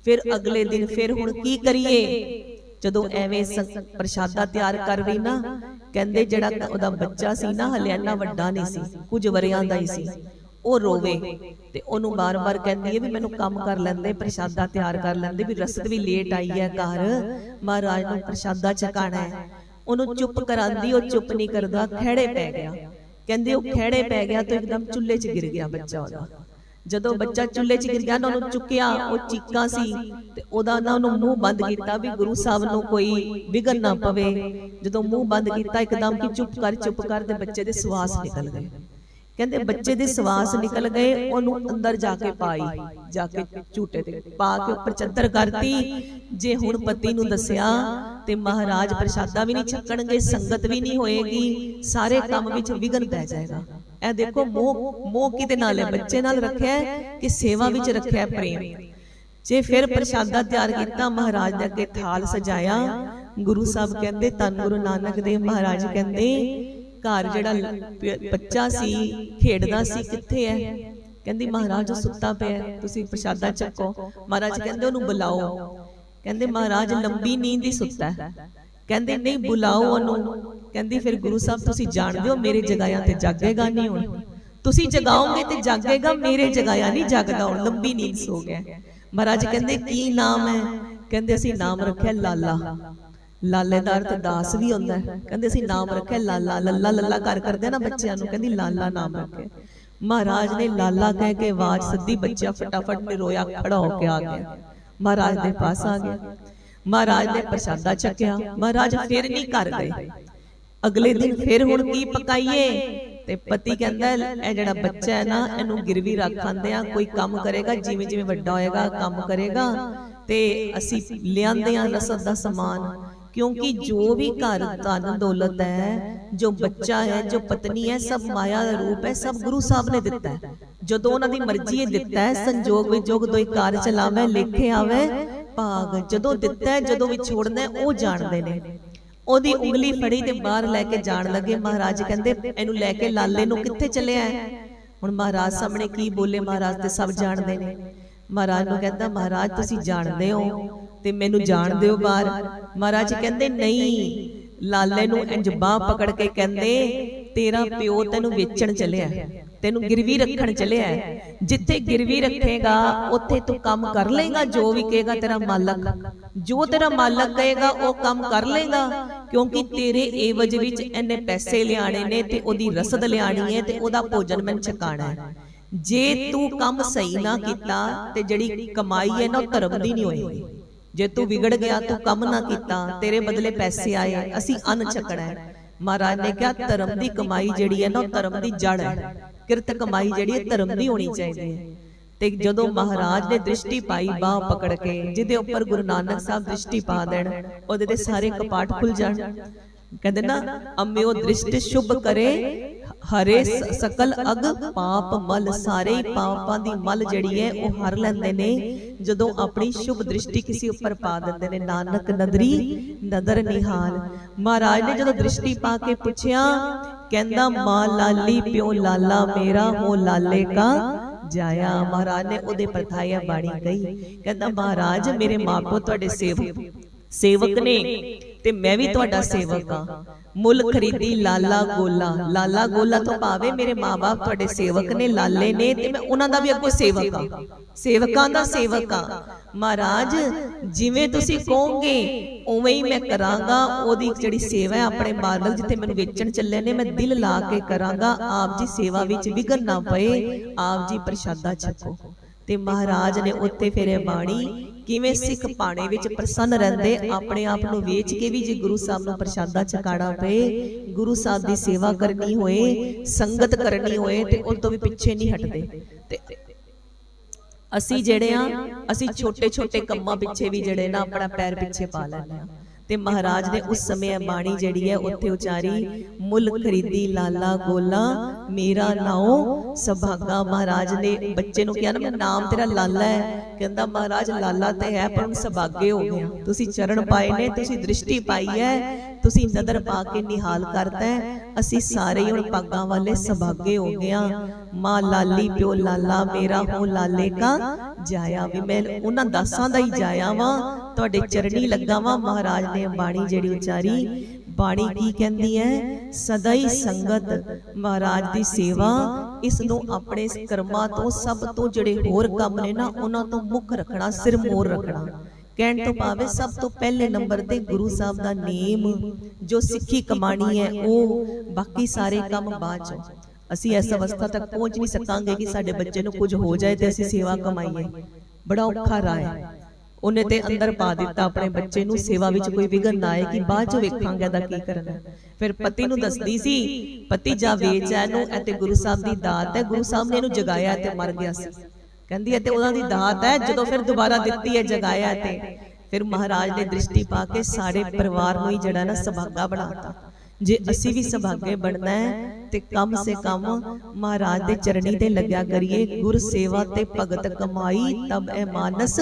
ਫਿਰ ਅਗਲੇ ਦਿਨ ਫਿਰ ਹੁਣ ਕੀ ਕਰੀਏ? ਜਦੋਂ ਐਵੇਂ ਪ੍ਰਸ਼ਾਦਾ ਤਿਆਰ ਕਰ ਰਹੀ ਨਾ ਕਹਿੰਦੇ ਜਿਹੜਾ ਉਹਦਾ ਬੱਚਾ ਸੀ ਨਾ ਹਲੇ ਇੰਨਾ ਵੱਡਾ ਨਹੀਂ ਸੀ ਕੁਝ ਵਰਿਆਂ ਦਾ ਹੀ ਸੀ। ਉਹ ਰੋਵੇ ਤੇ ਉਹਨੂੰ ਬਾਰ-ਬਾਰ ਕਹਿੰਦੀ ਹੈ ਵੀ ਮੈਨੂੰ ਕੰਮ ਕਰ ਲੈਂਦੇ ਪ੍ਰਸ਼ਾਦਾ ਤਿਆਰ ਕਰ ਲੈਂਦੇ ਵੀ ਰਸਦ ਵੀ ਲੇਟ ਆਈ ਹੈ ਘਰ ਮਹਾਰਾਜ ਨੂੰ ਪ੍ਰਸ਼ਾਦਾ ਛਕਾਣਾ ਹੈ। ਉਹਨੂੰ ਚੁੱਪ ਕਰਾਂਦੀ ਉਹ ਚੁੱਪ ਨਹੀਂ ਕਰਦਾ ਖਹਿੜੇ ਪੈ ਗਿਆ। ਕਹਿੰਦੇ ਉਹ ਖਹਿੜੇ ਪੈ ਗਿਆ ਤਾਂ ਇੱਕਦਮ ਚੁੱਲ੍ਹੇ 'ਚ ਗਿਰ ਗਿਆ ਬੱਚਾ ਉਹਦਾ। ਜਦੋਂ ਬੱਚਾ ਚੁੱਲ੍ਹੇ 'ਚ ਗਿਰ ਗਿਆ ਨਾ ਉਹਨੂੰ ਚੁੱਕਿਆ ਉਹ ਚੀਕਾਂ ਸੀ ਤੇ ਉਹਦਾ ਨਾ ਉਹਨੂੰ ਮੂੰਹ ਬੰਦ ਕੀਤਾ ਵੀ ਗੁਰੂ ਸਾਹਿਬ ਨੂੰ ਕੋਈ ਵਿਗਨ ਨਾ ਪਵੇ। ਜਦੋਂ ਮੂੰਹ ਬੰਦ ਕੀਤਾ ਇੱਕਦਮ ਕਿ ਚੁੱਪ ਕਰ ਚੁੱਪ ਕਰ ਤੇ ਬੱਚੇ ਦੇ ਸਵਾਸ ਨਿਕਲ ਗਏ। ਕਹਿੰਦੇ ਬੱਚੇ ਦੇ ਸਵਾਸ ਨਿਕਲ ਗਏ ਉਹਨੂੰ ਅੰਦਰ ਜਾ ਕੇ ਪਾਈ ਜਾ ਕੇ ਝੂਟੇ ਤੇ ਪਾ ਕੇ ਉੱਪਰ ਚੱਦਰ ਕਰਤੀ ਜੇ ਹੁਣ ਪਤੀ ਨੂੰ ਦੱਸਿਆ ਤੇ ਮਹਾਰਾਜ ਪ੍ਰਸ਼ਾਦਾ ਵੀ ਨਹੀਂ ਛਕਣਗੇ ਸੰਗਤ ਵੀ ਨਹੀਂ ਹੋਏਗੀ ਸਾਰੇ ਕੰਮ ਵਿੱਚ ਵਿਗਨ ਪੈ ਜਾਏਗਾ ਇਹ ਦੇਖੋ ਮੋਹ ਮੋਹ ਕਿਤੇ ਨਾਲ ਹੈ? ਬੱਚੇ ਨਾਲ ਰੱਖਿਆ ਕਿ ਸੇਵਾ ਵਿੱਚ ਰੱਖਿਆ ਪ੍ਰੇਮ? ਜੇ ਫਿਰ ਪ੍ਰਸ਼ਾਦਾ ਤਿਆਰ ਕੀਤਾ ਮਹਾਰਾਜ ਦੇ ਅੱਗੇ ਥਾਲ ਸਜਾਇਆ। ਗੁਰੂ ਸਾਹਿਬ ਕਹਿੰਦੇ ਧੰਨ ਗੁਰੂ ਨਾਨਕ ਦੇਵ ਮਹਾਰਾਜ ਕਹਿੰਦੇ ਘਰ ਜਿਹੜਾ ਬੱਚਾ ਸੀ ਖੇਡਦਾ ਸੀ ਕਿੱਥੇ ਹੈ? ਕਹਿੰਦੀ ਮਹਾਰਾਜ ਉਹ ਸੁੱਤਾ ਪਿਆ ਤੁਸੀਂ ਪ੍ਰਸ਼ਾਦਾ ਚੱਕੋ। ਮਹਾਰਾਜ ਕਹਿੰਦੇ ਉਹਨੂੰ ਬੁਲਾਓ। ਕਹਿੰਦੇ ਮਹਾਰਾਜ ਲੰਬੀ ਨੀਂਦ ਹੀ। ਸੁੱਤਾ ਹੈ। ਕਹਿੰਦੇ ਨਹੀਂ ਬੁਲਾਓ ਉਹਨੂੰ। ਕਹਿੰਦੀ ਫਿਰ ਗੁਰੂ ਸਾਹਿਬ ਤੁਸੀਂ ਜਾਣਦੇ ਹੋ ਮੇਰੇ ਜਗਾਇਆਂ ਤੇ ਜਾਗੇਗਾ ਨਹੀਂ ਹੁਣ। ਤੁਸੀਂ ਜਗਾਓਗੇ ਤੇ ਜਾਗੇਗਾ ਮੇਰੇ ਜਗਾਇਆ ਨਹੀਂ ਜਾਗਦਾ ਹੁਣ। ਲੰਬੀ ਨੀਂਦ ਸੋ ਗਿਆ ਮਹਾਰਾਜ ਕਹਿੰਦੇ ਕੀ ਨਾਮ ਹੈ? ਕਹਿੰਦੇ ਅਸੀਂ ਨਾਮ ਰੱਖਿਆ ਲਾਲਾ। ਲਾਲੇ। ਦਾ ਅਰਥ ਦਾਸ ਵੀ ਹੁੰਦਾ ਹੈ। ਕਹਿੰਦੇ ਅਸੀਂ ਨਾਮ ਰੱਖਿਆ ਲਾਲਾ ਲੱਲਾ ਲੱਲਾ ਕਰ ਕਰਦੇ ਨਾ ਬੱਚਿਆਂ ਨੂੰ। ਕਹਿੰਦੀ ਲਾਲਾ ਨਾਮ ਰੱਖਿਆ। ਮਹਾਰਾਜ ਨੇ ਲਾਲਾ ਕਹਿ ਕੇ ਆਵਾਜ਼ ਸੱਦੀ ਬੱਚਾ ਫਟਾਫਟ ਨਿਰੋਇਆ ਖੜਾ ਹੋ ਕੇ ਆ ਗਿਆ। ਮਹਾਰਾਜ ਦੇ ਪਾਸ ਆ ਗਿਆ ਮਹਾਰਾਜ ਨੇ ਪ੍ਰਸ਼ਾਦਾ ਚੱਕਿਆ। ਮਹਾਰਾਜ ਫਿਰ ਨਹੀਂ ਕਰ ਗਏ। ਅਗਲੇ ਦਿਨ ਫਿਰ ਹੁਣ ਕੀ ਪਕਾਈਏ? ਤੇ ਪਤੀ ਕਹਿੰਦਾ, ਇਹ ਜਿਹੜਾ ਬੱਚਾ ਹੈ ਨਾ, ਇਹਨੂੰ ਗਿਰਵੀ ਰੱਖ ਆ। ਕੋਈ ਕੰਮ ਕਰੇਗਾ, ਜਿਵੇਂ ਜਿਵੇਂ ਵੱਡਾ ਹੋਏਗਾ, ਕੰਮ ਕਰੇਗਾ। ਤੇ ਅਸੀਂ ਲਿਆਂਦੇ ਆ ਰਸਦ ਦਾ ਸਮਾਨ। ਕਿਉਂਕਿ ਜੋ ਵੀ ਘਰ ਧਨ ਦੌਲਤ ਹੈ, ਜੋ ਬੱਚਾ ਹੈ, ਜੋ ਪਤਨੀ ਹੈ, ਸਭ ਮਾਇਆ ਦਾ ਰੂਪ ਹੈ, ਸਭ ਗੁਰੂ ਸਾਹਿਬ ਨੇ ਦਿੱਤਾ ਹੈ। ਜਦੋਂ ਉਹਨਾਂ ਦੀ ਮਰਜ਼ੀ ਹੈ, ਦਿੱਤਾ ਹੈ। ਸੰਜੋਗ ਵਿਜੋਗ ਦੋਈ ਕਾਰ ਚਲਾਵੇ, ਲੇਖੇ ਆਵੇ। ਭਾਗ ਜਦੋਂ ਦਿੱਤਾ ਜਦੋਂ ਵਿਛੋੜਨਾ ਹੈ ਉਹ ਜਾਣਦੇ ਨੇ। ਉਹਦੀ ਉਂਗਲੀ ਫੜੀ ਤੇ ਬਾਹਰ ਲੈ ਕੇ ਜਾਣ ਲੱਗੇ। ਮਹਾਰਾਜ ਕਹਿੰਦੇ ਇਹਨੂੰ ਲੈ ਕੇ ਲਾਲੇ ਨੂੰ ਕਿੱਥੇ ਚੱਲਿਆ ਹੁਣ ਮਹਾਰਾਜ ਸਾਹਮਣੇ ਕੀ ਬੋਲੇ ਮਹਾਰਾਜ ਤੇ ਸਭ ਜਾਣਦੇ ਨੇ। ਮਹਾਰਾਜ ਨੂੰ ਕਹਿੰਦਾ ਮਹਾਰਾਜ ਤੁਸੀਂ ਜਾਣਦੇ ਹੋ ਤੇ ਮੈਨੂੰ ਜਾਣਦੇ ਹੋ ਬਾਹਰ। ਮਹਾਰਾਜ ਕਹਿੰਦੇ ਨਹੀਂ ਲਾਲੇ ਨੂੰ ਇੰਜ ਬਾਹ ਪਕੜ ਕੇ ਕਹਿੰਦੇ ਤੇਰਾ ਪਿਓ ਤੈਨੂੰ ਵੇਚਣ ਚੱਲਿਆ ਹੈ, ਤੈਨੂੰ ਗਿਰਵੀ ਰੱਖਣ ਚੱਲਿਆ ਹੈ। ਜਿੱਥੇ ਗਿਰਵੀ ਰੱਖੇਗਾ ਉੱਥੇ ਤੂੰ ਕੰਮ ਕਰ ਲੇਗਾ ਜੋ ਵੀ ਕਹੇਗਾ ਤੇਰਾ ਮਾਲਕ। ਜੋ ਤੇਰਾ ਮਾਲਕ ਕਹੇਗਾ ਉਹ ਕੰਮ ਕਰ ਲੇਗਾ ਕਿਉਂਕਿ ਤੇਰੇ ਏਵਜ ਵਿੱਚ ਇਹਨੇ ਪੈਸੇ ਲਿਆਣੇ ਨੇ ਤੇ ਉਹਦੀ ਰਸਦ ਲਿਆਣੀ ਹੈ ਤੇ ਉਹਦਾ ਭੋਜਨ ਮੈਂ ਛਕਾਣਾ ਹੈ। ਜੇ ਤੂੰ ਕੰਮ ਸਹੀ ਨਾ ਕੀਤਾ ਤੇ ਜਿਹੜੀ ਕਮਾਈ ਹੈ ਨਾ ਉਹ ਧਰਮ ਦੀ ਨਹੀਂ ਹੋਏਗੀ ਜੇ ਤੂੰ ਵਿਗੜ ਗਿਆ ਤੂੰ ਕੰਮ ਨਾ ਕੀਤਾ ਤੇਰੇ ਬਦਲੇ ਪੈਸੇ ਆਏ ਅਸੀਂ ਅੰਨ ਛਕਣਾ ਹੈ। ਮਹਾਰਾਜ ਨੇ ਕਿਹਾ ਧਰਮ ਦੀ ਕਮਾਈ ਜਿਹੜੀ ਹੈ ਨਾ ਧਰਮ ਦੀ ਜੜ ਹੈ। ਕਿਰਤ ਕਮਾਈ ਜਿਹੜੀ ਹੈ ਧਰਮ ਦੀ ਹੋਣੀ ਚਾਹੀਦੀ ਹੈ। ਤੇ ਜਦੋਂ ਮਹਾਰਾਜ ਨੇ ਦ੍ਰਿਸ਼ਟੀ ਪਾਈ ਬਾਹ ਪਕੜ ਕੇ ਜਿਹਦੇ ਉੱਪਰ ਗੁਰੂ ਨਾਨਕ ਸਾਹਿਬ ਦ੍ਰਿਸ਼ਟੀ ਪਾ ਦੇਣ ਉਹਦੇ ਤੇ ਸਾਰੇ ਕਪਾਟ ਖੁੱਲ ਜਾਣ। ਕਹਿੰਦੇ ਨਾ ਅੰਮਿਓ ਦ੍ਰਿਸ਼ਟ ਸ਼ੁਭ ਕਰੇ ਹਰੇ ਸਕਲ ਅਗ ਪਾਪ ਮਲ ਸਾਰੇ ਹੀ ਪਾਪਾਂ ਦੀ ਮਲ ਜਿਹੜੀ ਹੈ ਉਹ ਹਰ ਲੈਂਦੇ ਨੇ। ਜਦੋਂ ਆਪਣੀ ਸ਼ੁਭ ਦ੍ਰਿਸ਼ਟੀ ਕਿਸੇ ਉੱਪਰ ਪਾ ਦਿੰਦੇ ਨੇ ਨਾਨਕ ਨਦਰੀ ਨਦਰ ਨਿਹਾਲ। ਮਹਾਰਾਜ ਨੇ ਜਦੋਂ ਦ੍ਰਿਸ਼ਟੀ ਪਾ ਕੇ ਪੁੱਛਿਆ ਕਹਿੰਦਾ, ਮਾਂ ਲਾਲੀ ਪਿਓ ਲਾਲਾ, ਮੇਰਾ ਹੋ ਲਾਲੇ ਕਾ ਜਾਇਆ। ਮਹਾਰਾਜ ਨੇ ਉਹਦੇ ਪਰਥਾਇਆ ਬਾਣੀ ਕਹੀ। ਕਹਿੰਦਾ, ਮਹਾਰਾਜ, ਮੇਰੇ ਮਾਪੋ ਤੁਹਾਡੇ ਸੇਵਕ ਸੇਵਕ ਨੇ। ਤੇ ਮੈਂ ਵੀ ਤੁਹਾਡਾ ਸੇਵਕ ਆ ਮੁੱਲ ਖਰੀਦੀ ਲਾਲਾ ਗੋਲਾ। ਲਾਲਾ ਗੋਲਾ ਤੋਂ ਭਾਵੇਂ ਮੇਰੇ ਮਾਪੇ ਤੁਹਾਡੇ ਸੇਵਕ ਨੇ ਲਾਲੇ ਨੇ ਤੇ ਮੈਂ ਉਹਨਾਂ ਦਾ ਵੀ ਅੱਗੋਂ ਸੇਵਕ ਆ ਸੇਵਕਾਂ ਦਾ ਸੇਵਕ ਆ ਮਹਾਰਾਜ ਜਿਵੇਂ ਤੁਸੀਂ ਕਹੋਗੇ ਉਵੇਂ ਹੀ ਮੈਂ ਕਰਾਂਗਾ। ਉਹਦੀ ਜਿਹੜੀ ਸੇਵਾ ਹੈ ਆਪਣੇ ਮਾਲਕ ਜਿੱਥੇ ਮੈਨੂੰ ਵੇਚਣ ਚੱਲੇ ਨੇ ਮੈਂ ਦਿਲ ਲਾ ਕੇ ਕਰਾਂਗਾ। ਆਪ ਜੀ ਸੇਵਾ ਵਿੱਚ ਵਿਘਨ ਨਾ ਪਏ। ਆਪ ਜੀ ਪ੍ਰਸ਼ਾਦਾ ਛਕੋ। ਤੇ ਮਹਾਰਾਜ ਨੇ ਉੱਤੇ ਫੇਰੇ ਬਾਣੀ ਕਿਵੇਂ ਸਿੱਖ ਪਾਣੇ ਵਿੱਚ ਪ੍ਰਸੰਨ ਰਹਿੰਦੇ ਆਪਣੇ ਆਪ ਨੂੰ ਵੇਚ ਕੇ ਵੀ ਜੇ ਗੁਰੂ ਸਾਹਿਬ ਨੂੰ ਪ੍ਰਸ਼ਾਦਾ ਛਕਾਣਾ ਪਏ ਗੁਰੂ ਸਾਹਿਬ ਦੀ ਸੇਵਾ ਕਰਨੀ ਹੋਏ ਸੰਗਤ ਕਰਨੀ ਹੋਏ ਤੇ ਉਹ ਤੋਂ ਵੀ ਪਿੱਛੇ ਨਹੀਂ ਹਟਦੇ। ਤੇ ਅਸੀਂ ਜਿਹੜੇ ਆ ਅਸੀਂ ਛੋਟੇ ਛੋਟੇ ਕੰਮਾਂ ਪਿੱਛੇ ਵੀ ਜਿਹੜੇ ਨਾ ਆਪਣਾ ਪੈਰ ਪਿੱਛੇ ਪਾ ਲੈਂਦੇ ਆ ਤੇ ਮਹਾਰਾਜ ਨੇ ਉਸ ਸਮੇਂ ਬਾਣੀ ਜਿਹੜੀ ਹੈ ਉੱਥੇ ਉਚਾਰੀ ਮੁੱਲ ਖਰੀਦੀ ਲਾਲਾ ਗੋਲਾ ਮੇਰਾ ਨਾਉ ਸੁਭਾਗਾ ਮਹਾਰਾਜ ਨੇ ਬੱਚੇ ਨੂੰ ਕਿਹਾ ਨਾ ਮੈਂ ਨਾਮ ਤੇਰਾ ਲਾਲਾ ਹੈ। ਕਹਿੰਦਾ ਮਹਾਰਾਜ ਲਾਲਾ ਤੇ ਹੈ ਪਰ ਹੁਣ ਸੁਭਾਗੇ ਹੋ ਗਿਆ। ਤੁਸੀਂ ਚਰਨ ਪਾਏ ਨੇ ਤੁਸੀਂ ਦ੍ਰਿਸ਼ਟੀ ਪਾਈ ਹੈ। ਤੁਸੀਂ ਨਦਰ ਪਾ ਕੇ ਨਿਹਾਲ ਕਰਤਾ ਅਸੀਂ ਸਾਰੇ ਹੁਣ ਪਾਗਾਂ ਵਾਲੇ ਸੁਭਾਗੇ ਹੋ ਗਏ ਆ ਮਾਂ ਲਾਲੀ ਪਿਓ ਲਾਲਾ ਮੇਰਾ ਹੋ ਲਾਲੇ ਕਾ ਜਾਇਆ ਵੀ ਮੈਂ ਉਹਨਾਂ ਦਾਸਾਂ ਦਾ ਹੀ ਜਾਇਆ ਵਾਂ। ਤੁਹਾਡੇ ਚਰਨੀ ਲੱਗਾ ਵਾਂ ਮਹਾਰਾਜ ਨੇ ਬਾਣੀ ਜਿਹੜੀ ਉਚਾਰੀ। ਬਾਣੀ ਕੀ ਕਹਿੰਦੀ ਹੈ? ਸਦਾ ਹੀ ਸੰਗਤ ਮਹਾਰਾਜ ਦੀ ਸੇਵਾ ਇਸ ਨੂੰ ਆਪਣੇ ਕਰਮਾਂ ਤੋਂ ਸਭ ਤੋਂ ਜਿਹੜੇ ਹੋਰ ਕੰਮ ਨੇ ਨਾ, ਉਹਨਾਂ ਤੋਂ ਮੁੱਖ ਰੱਖਣਾ, ਸਿਰ ਮੋਰ ਰੱਖਣਾ। ਕਹਿਣ ਤੋਂ ਭਾਵੇਂ ਸਭ ਤੋਂ ਪਹਿਲੇ ਨੰਬਰ ਤੇ ਗੁਰੂ ਸਾਹਿਬ ਦਾ ਨੇਮ, ਜੋ ਸਿੱਖੀ ਕਮਾਣੀ ਹੈ, ਉਹ ਬਾਕੀ ਸਾਰੇ ਕੰਮ ਬਾਅਦ ਚ। ਅਸੀਂ ਇਸ ਅਵਸਥਾ ਤੱਕ ਪਹੁੰਚ ਨਹੀਂ ਸਕਾਂਗੇ ਕਿ ਸਾਡੇ ਬੱਚੇ ਨੂੰ ਕੁਝ ਹੋ ਜਾਏ ਤੇ ਅਸੀਂ ਸੇਵਾ ਕਮਾਈਏ। ਬੜਾ ਔਖਾ ਰਾਹ ਹੈ। ਉਹਨੇ ਤੇ ਅੰਦਰ ਪਾ ਦਿੱਤਾ ਆਪਣੇ ਬੱਚੇ ਨੂੰ ਸੇਵਾ ਵਿੱਚ ਕੋਈ ਵਿਘਨ ਨਾ ਆਏ ਕਿ ਬਾਅਦ ਚ ਵੇਖਾਂਗੇ ਇਹਦਾ ਕੀ ਕਰਨਾ। ਫਿਰ ਪਤੀ ਨੂੰ ਦੱਸਦੀ ਸੀ ਪਤੀ ਜਾ ਵੇਚ ਇਹਨੂੰ ਇਹ ਤੇ ਗੁਰੂ ਸਾਹਿਬ ਦੀ ਦਾਤ ਹੈ ਗੁਰੂ ਸਾਹਿਬ ਨੇ ਇਹਨੂੰ ਜਗਾਇਆ ਤੇ ਮਰ ਗਿਆ ਸੀ। ਕਹਿੰਦੀ ਹੈ ਤੇ ਉਹਨਾਂ ਦੀ ਦਾਤ ਹੈ ਜਦੋਂ ਫਿਰ ਦੁਬਾਰਾ ਦਿੱਤੀ ਹੈ ਜਗਾਇਆ ਤੇ। ਫਿਰ ਮਹਾਰਾਜ ਨੇ ਦ੍ਰਿਸ਼ਟੀ ਪਾ ਕੇ ਸਾਰੇ ਪਰਿਵਾਰ ਨੂੰ ਹੀ ਜਿਹੜਾ ਨਾ ਸੁਭਾਗਾ ਬਣਾਤਾ। ਜੇ ਅਸੀਂ ਵੀ ਸੁਭਾਗੇ ਬਣਨਾ ਹੈ ਤੇ ਕਮ ਸੇ ਕਮ ਮਹਾਰਾਜ ਦੇ ਚਰਣੀ ਤੇ ਲੱਗਿਆ ਕਰੀਏ ਗੁਰ ਸੇਵਾ ਤੇ ਭਗਤ ਕਮਾਈ ਤਬ ਇਹ ਮਾਨਸ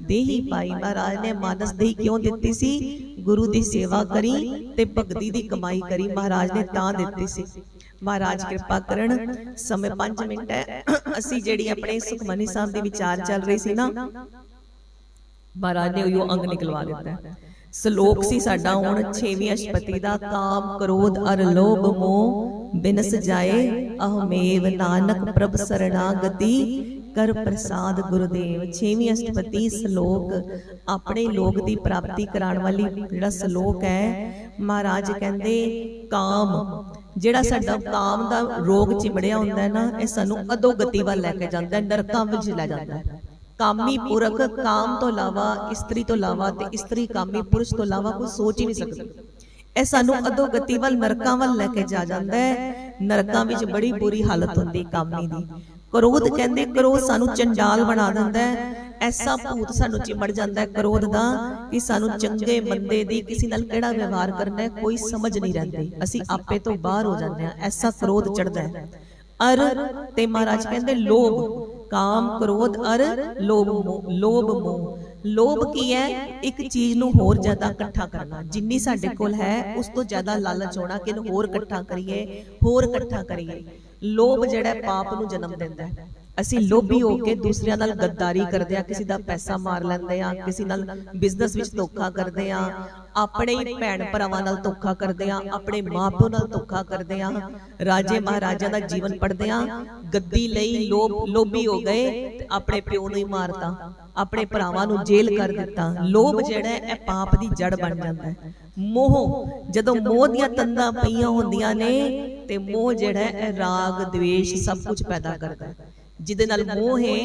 ਦੇਹੀ ਪਾਈ ਮਹਾਰਾਜ ਨੇ ਮਾਨਸ ਦੇਹੀ ਕਿਉਂ ਦਿੱਤੀ ਸੀ? ਗੁਰੂ ਦੀ ਸੇਵਾ ਕਰੀ ਤੇ ਭਗਤੀ ਦੀ ਕਮਾਈ ਕਰੀ ਮਹਾਰਾਜ ਨੇ ਤਾਂ ਦਿੱਤੀ ਸੀ। ਮਹਾਰਾਜ ਕਿਰਪਾ ਕਰਨ ਸਮੇਂ 5 ਮਿੰਟ ਹੈ। ਅਸੀਂ ਜਿਹੜੀ ਆਪਣੇ ਸੁਖਮਨੀ ਸਾਹਿਬ ਦੇ ਵਿਚਾਰ ਚੱਲ ਰਹੀ ਸੀ ਨਾ ਮਹਾਰਾਜ ਨੇ ਉਹ ਅੰਗ ਨਿਕਲਵਾ ਦਿੱਤਾ ਹੈ। ਸ਼ਲੋਕ ਸੀ ਸਾਡਾ ਹੁਣ 6ਵੀਂ ਅਸ਼ਪਤੀ ਦਾ ਕਾਮ ਕ੍ਰੋਧ ਅਰ ਲੋਭ ਮੋਹ ਬਿਨਸ ਜਾਏ ਅਹਮੇਵ ਨਾਨਕ ਪ੍ਰਭ ਸਰਣਾਗਤੀ ਕਰ ਪ੍ਰਸਾਦ ਗੁਰਦੇਵ। 6ਵੀਂ ਅਸ਼ਟਪਦੀ ਸ਼ਲੋਕ ਆਪਣੇ ਲੋਕ ਦੀ ਪ੍ਰਾਪਤੀ ਕਰਾਉਣ ਵਾਲੀ ਜਿਹੜਾ ਸ਼ਲੋਕ ਹੈ ਮਹਾਰਾਜ ਕਹਿੰਦੇ ਕਾਮ। ਜਿਹੜਾ ਸਾਡਾ ਕਾਮ ਦਾ ਰੋਗ ਚਿਮੜਿਆ ਹੁੰਦਾ ਹੈ ਨਾ ਇਹ ਸਾਨੂੰ ਅਧੋਗਤੀ ਵੱਲ ਲੈ ਕੇ ਜਾਂਦਾ ਹੈ ਨਰਕਾਂ ਵਿੱਚ ਲੈ ਜਾਂਦਾ ਹੈ। ਕਾਮੀ ਪੁਰਖ ਕਾਮ ਤੋਂ ਇਲਾਵਾ ਇਸਤਰੀ ਤੋਂ ਇਲਾਵਾ ਤੇ ਇਸਤਰੀ ਕਾਮੀ ਪੁਰਸ਼ ਤੋਂ ਇਲਾਵਾ ਕੋਈ ਸੋਚ ਹੀ ਨਹੀਂ ਸਕਦੀ। ਇਹ ਸਾਨੂੰ ਅਧੋਗਤੀ ਵੱਲ ਨਰਕਾਂ ਵੱਲ ਲੈ ਕੇ ਜਾ ਜਾਂਦਾ ਹੈ। ਨਰਕਾਂ ਵਿੱਚ ਬੜੀ ਬੁਰੀ ਹਾਲਤ ਹੁੰਦੀ ਕਾਮੀ ਦੀ। ਕ੍ਰੋਧ ਕਹਿੰਦੇ ਕ੍ਰੋਧ ਸਾਨੂੰ ਚੰਡਾਲ ਬਣਾ ਦਿੰਦਾ ਹੈ। ਐਸਾ ਭੂਤ ਸਾਨੂੰ ਚਿਮੜ ਜਾਂਦਾ ਹੈ ਕ੍ਰੋਧ ਦਾ ਕਿ ਸਾਨੂੰ ਚੰਗੇ ਮੰਦੇ ਦੀ ਕਿਸੇ ਨਾਲ ਕਿਹੜਾ ਵਿਵਹਾਰ ਕਰਨਾ ਹੈ ਕੋਈ ਸਮਝ ਨਹੀਂ ਰਹਿੰਦੀ। ਅਸੀਂ ਆਪੇ ਤੋਂ ਬਾਹਰ ਹੋ ਜਾਂਦੇ ਹਾਂ। ਐਸਾ ਕ੍ਰੋਧ ਚੜਦਾ ਹੈ। ਅਰ ਤੇ ਮਹਾਰਾਜ ਕਹਿੰਦੇ ਲੋਭ ਕਾਮ ਕ੍ਰੋਧ ਅਰ ਲੋਭ ਲੋਭ ਮੋਹ। ਲੋਭ ਕੀ ਹੈ? ਇੱਕ ਚੀਜ਼ ਨੂੰ ਹੋਰ ਜ਼ਿਆਦਾ ਇਕੱਠਾ ਕਰਨਾ। ਜਿੰਨੀ ਸਾਡੇ ਕੋਲ ਹੈ ਉਸ ਤੋਂ ਜ਼ਿਆਦਾ ਲਾਲਚ ਹੋਣਾ ਕਿ ਇਹਨੂੰ ਹੋਰ ਇਕੱਠਾ ਕਰੀਏ ਹੋਰ ਇਕੱਠਾ ਕਰੀਏ। ਲੋਭ ਜਿਹੜਾ ਪਾਪ ਨੂੰ ਜਨਮ ਦਿੰਦਾ ਹੈ। ਅਸੀਂ ਲੋਭੀ ਹੋ ਕੇ ਦੂਸਰਿਆਂ ਨਾਲ ਗੱਦਾਰੀ ਕਰਦੇ ਆ ਕਿਸੇ ਦਾ ਪੈਸਾ ਮਾਰ ਲੈਂਦੇ ਆ ਕਿਸੇ ਨਾਲ ਬਿਜ਼ਨਸ ਵਿੱਚ ਧੋਖਾ ਕਰਦੇ ਆ ਆਪਣੇ ਹੀ ਭੈਣ ਭਰਾਵਾਂ ਨਾਲ ਧੋਖਾ ਕਰਦੇ ਆ ਆਪਣੇ ਮਾਪਿਓ ਨਾਲ ਧੋਖਾ ਕਰਦੇ ਆ ਰਾਜੇ ਮਹਾਰਾਜਾ ਦਾ ਜੀਵਨ ਪੜਦੇ ਆ ਗੱਦੀ ਲਈ ਲੋਭ ਲੋਭੀ ਹੋ ਗਏ ਤੇ ਆਪਣੇ ਪਿਓ ਨੂੰ ਹੀ ਮਾਰਤਾ ਆਪਣੇ ਭਰਾਵਾਂ ਨੂੰ ਜੇਲ੍ਹ ਕਰ ਦਿੱਤਾ ਲੋਭ ਜਿਹੜਾ ਹੈ, ਇਹ ਪਾਪ ਦੀ ਜੜ ਬਣ ਜਾਂਦਾ ਹੈ। ਮੋਹ ਜਦੋਂ ਮੋਹ ਦੀਆਂ ਤੰਦਾਂ ਪਈਆਂ ਹੁੰਦੀਆਂ ਨੇ ਤੇ ਮੋਹ ਜਿਹੜਾ ਹੈ, ਇਹ ਰਾਗ ਦਵੇਸ਼ ਸਭ ਕੁਝ ਪੈਦਾ ਕਰਦਾ ਹੈ। ਜਿਹਦੇ ਨਾਲ ਮੋਹ ਹੈ,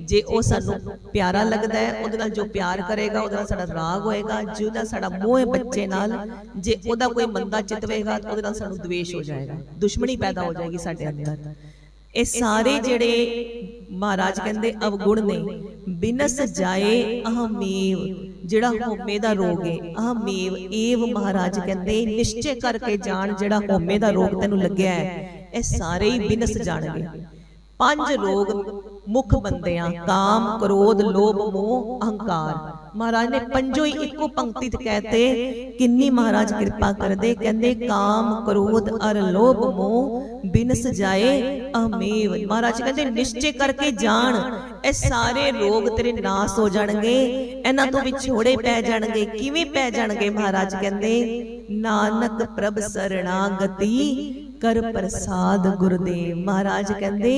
ਜੇ ਉਹ ਸਾਨੂੰ ਪਿਆਰਾ ਲੱਗਦਾ ਹੈ, ਉਹਦੇ ਨਾਲ ਜੋ ਪਿਆਰ ਕਰੇਗਾ, ਉਹਦੇ ਨਾਲ ਸਾਡਾ ਰਾਗ ਹੋਏਗਾ ਜਿਹਦਾ ਸਾਡਾ ਮੋਹ ਹੈ ਬੱਚੇ ਨਾਲ, ਜੇ ਉਹਦਾ ਕੋਈ ਮੰਦਾ ਚਿਤਵੇਗਾ ਤਾਂ ਉਹਦੇ ਨਾਲ ਸਾਨੂੰ ਦਵੇਸ਼ ਹੋ ਜਾਏਗਾ, ਦੁਸ਼ਮਣੀ ਪੈਦਾ ਹੋ ਜਾਏਗੀ ਸਾਡੇ ਅੰਦਰ। ਇਹ ਸਾਰੇ ਜਿਹੜੇ ਮਹਾਰਾਜ ਕਹਿੰਦੇ ਅਵਗੁਣ ਨੇ, ਬਿਨਸ ਜਾਏ ਅਹਮੇਵ, ਜਿਹੜਾ ਹੋਮੇ ਦਾ ਰੋਗ ਹੈ, ਅਹਮੇਵ, ਏਵ ਮਹਾਰਾਜ ਕਹਿੰਦੇ, ਨਿਸ਼ਚੈ ਕਰਕੇ ਜਾਣ ਜਿਹੜਾ ਹੋਮੇ ਦਾ ਰੋਗ ਤੈਨੂੰ ਲੱਗਿਆ ਹੈ, ਇਹ ਸਾਰੇ ਹੀ ਬਿਨਸ ਜਾਣਗੇ। ਪੰਜ ਰੋਗ ਮੁੱਖ ਬੰਦਿਆਂ ਕਾਮ ਕ੍ਰੋਧ ਲੋਭ ਮੋਹ ਅਹੰਕਾਰ। ਮਹਾਰਾਜ ਨੇ ਪੰਜੋ ਹੀ ਇੱਕੋ ਪੰਕਤੀ ਤੇ ਕਹਤੇ ਕਿੰਨੀ ਮਹਾਰਾਜ ਕਿਰਪਾ ਕਰਦੇ ਕਹਿੰਦੇ ਕਾਮ ਕ੍ਰੋਧ ਅਰ ਲੋਭ ਮੋਹ ਬਿਨਸ ਜਾਏ ਅਮੇਵ ਮਹਾਰਾਜ ਕਹਿੰਦੇ ਨਿਸ਼ਚੈ ਕਰਕੇ ਜਾਣ ਇਹ ਸਾਰੇ ਰੋਗ ਤੇਰੇ ਨਾਸ ਹੋ ਜਾਣਗੇ ਇਹਨਾਂ ਤੋਂ ਵਿਛੋੜੇ ਪੈ ਜਾਣਗੇ ਕਿਵੇਂ ਪੈ ਜਾਣਗੇ? ਮਹਾਰਾਜ ਕਹਿੰਦੇ ਨਾਨਕ ਪ੍ਰਭ ਸਰਣਾਗਤੀ ਕਰ ਪ੍ਰਸਾਦ ਗੁਰਦੇਵ। ਮਹਾਰਾਜ ਕਹਿੰਦੇ,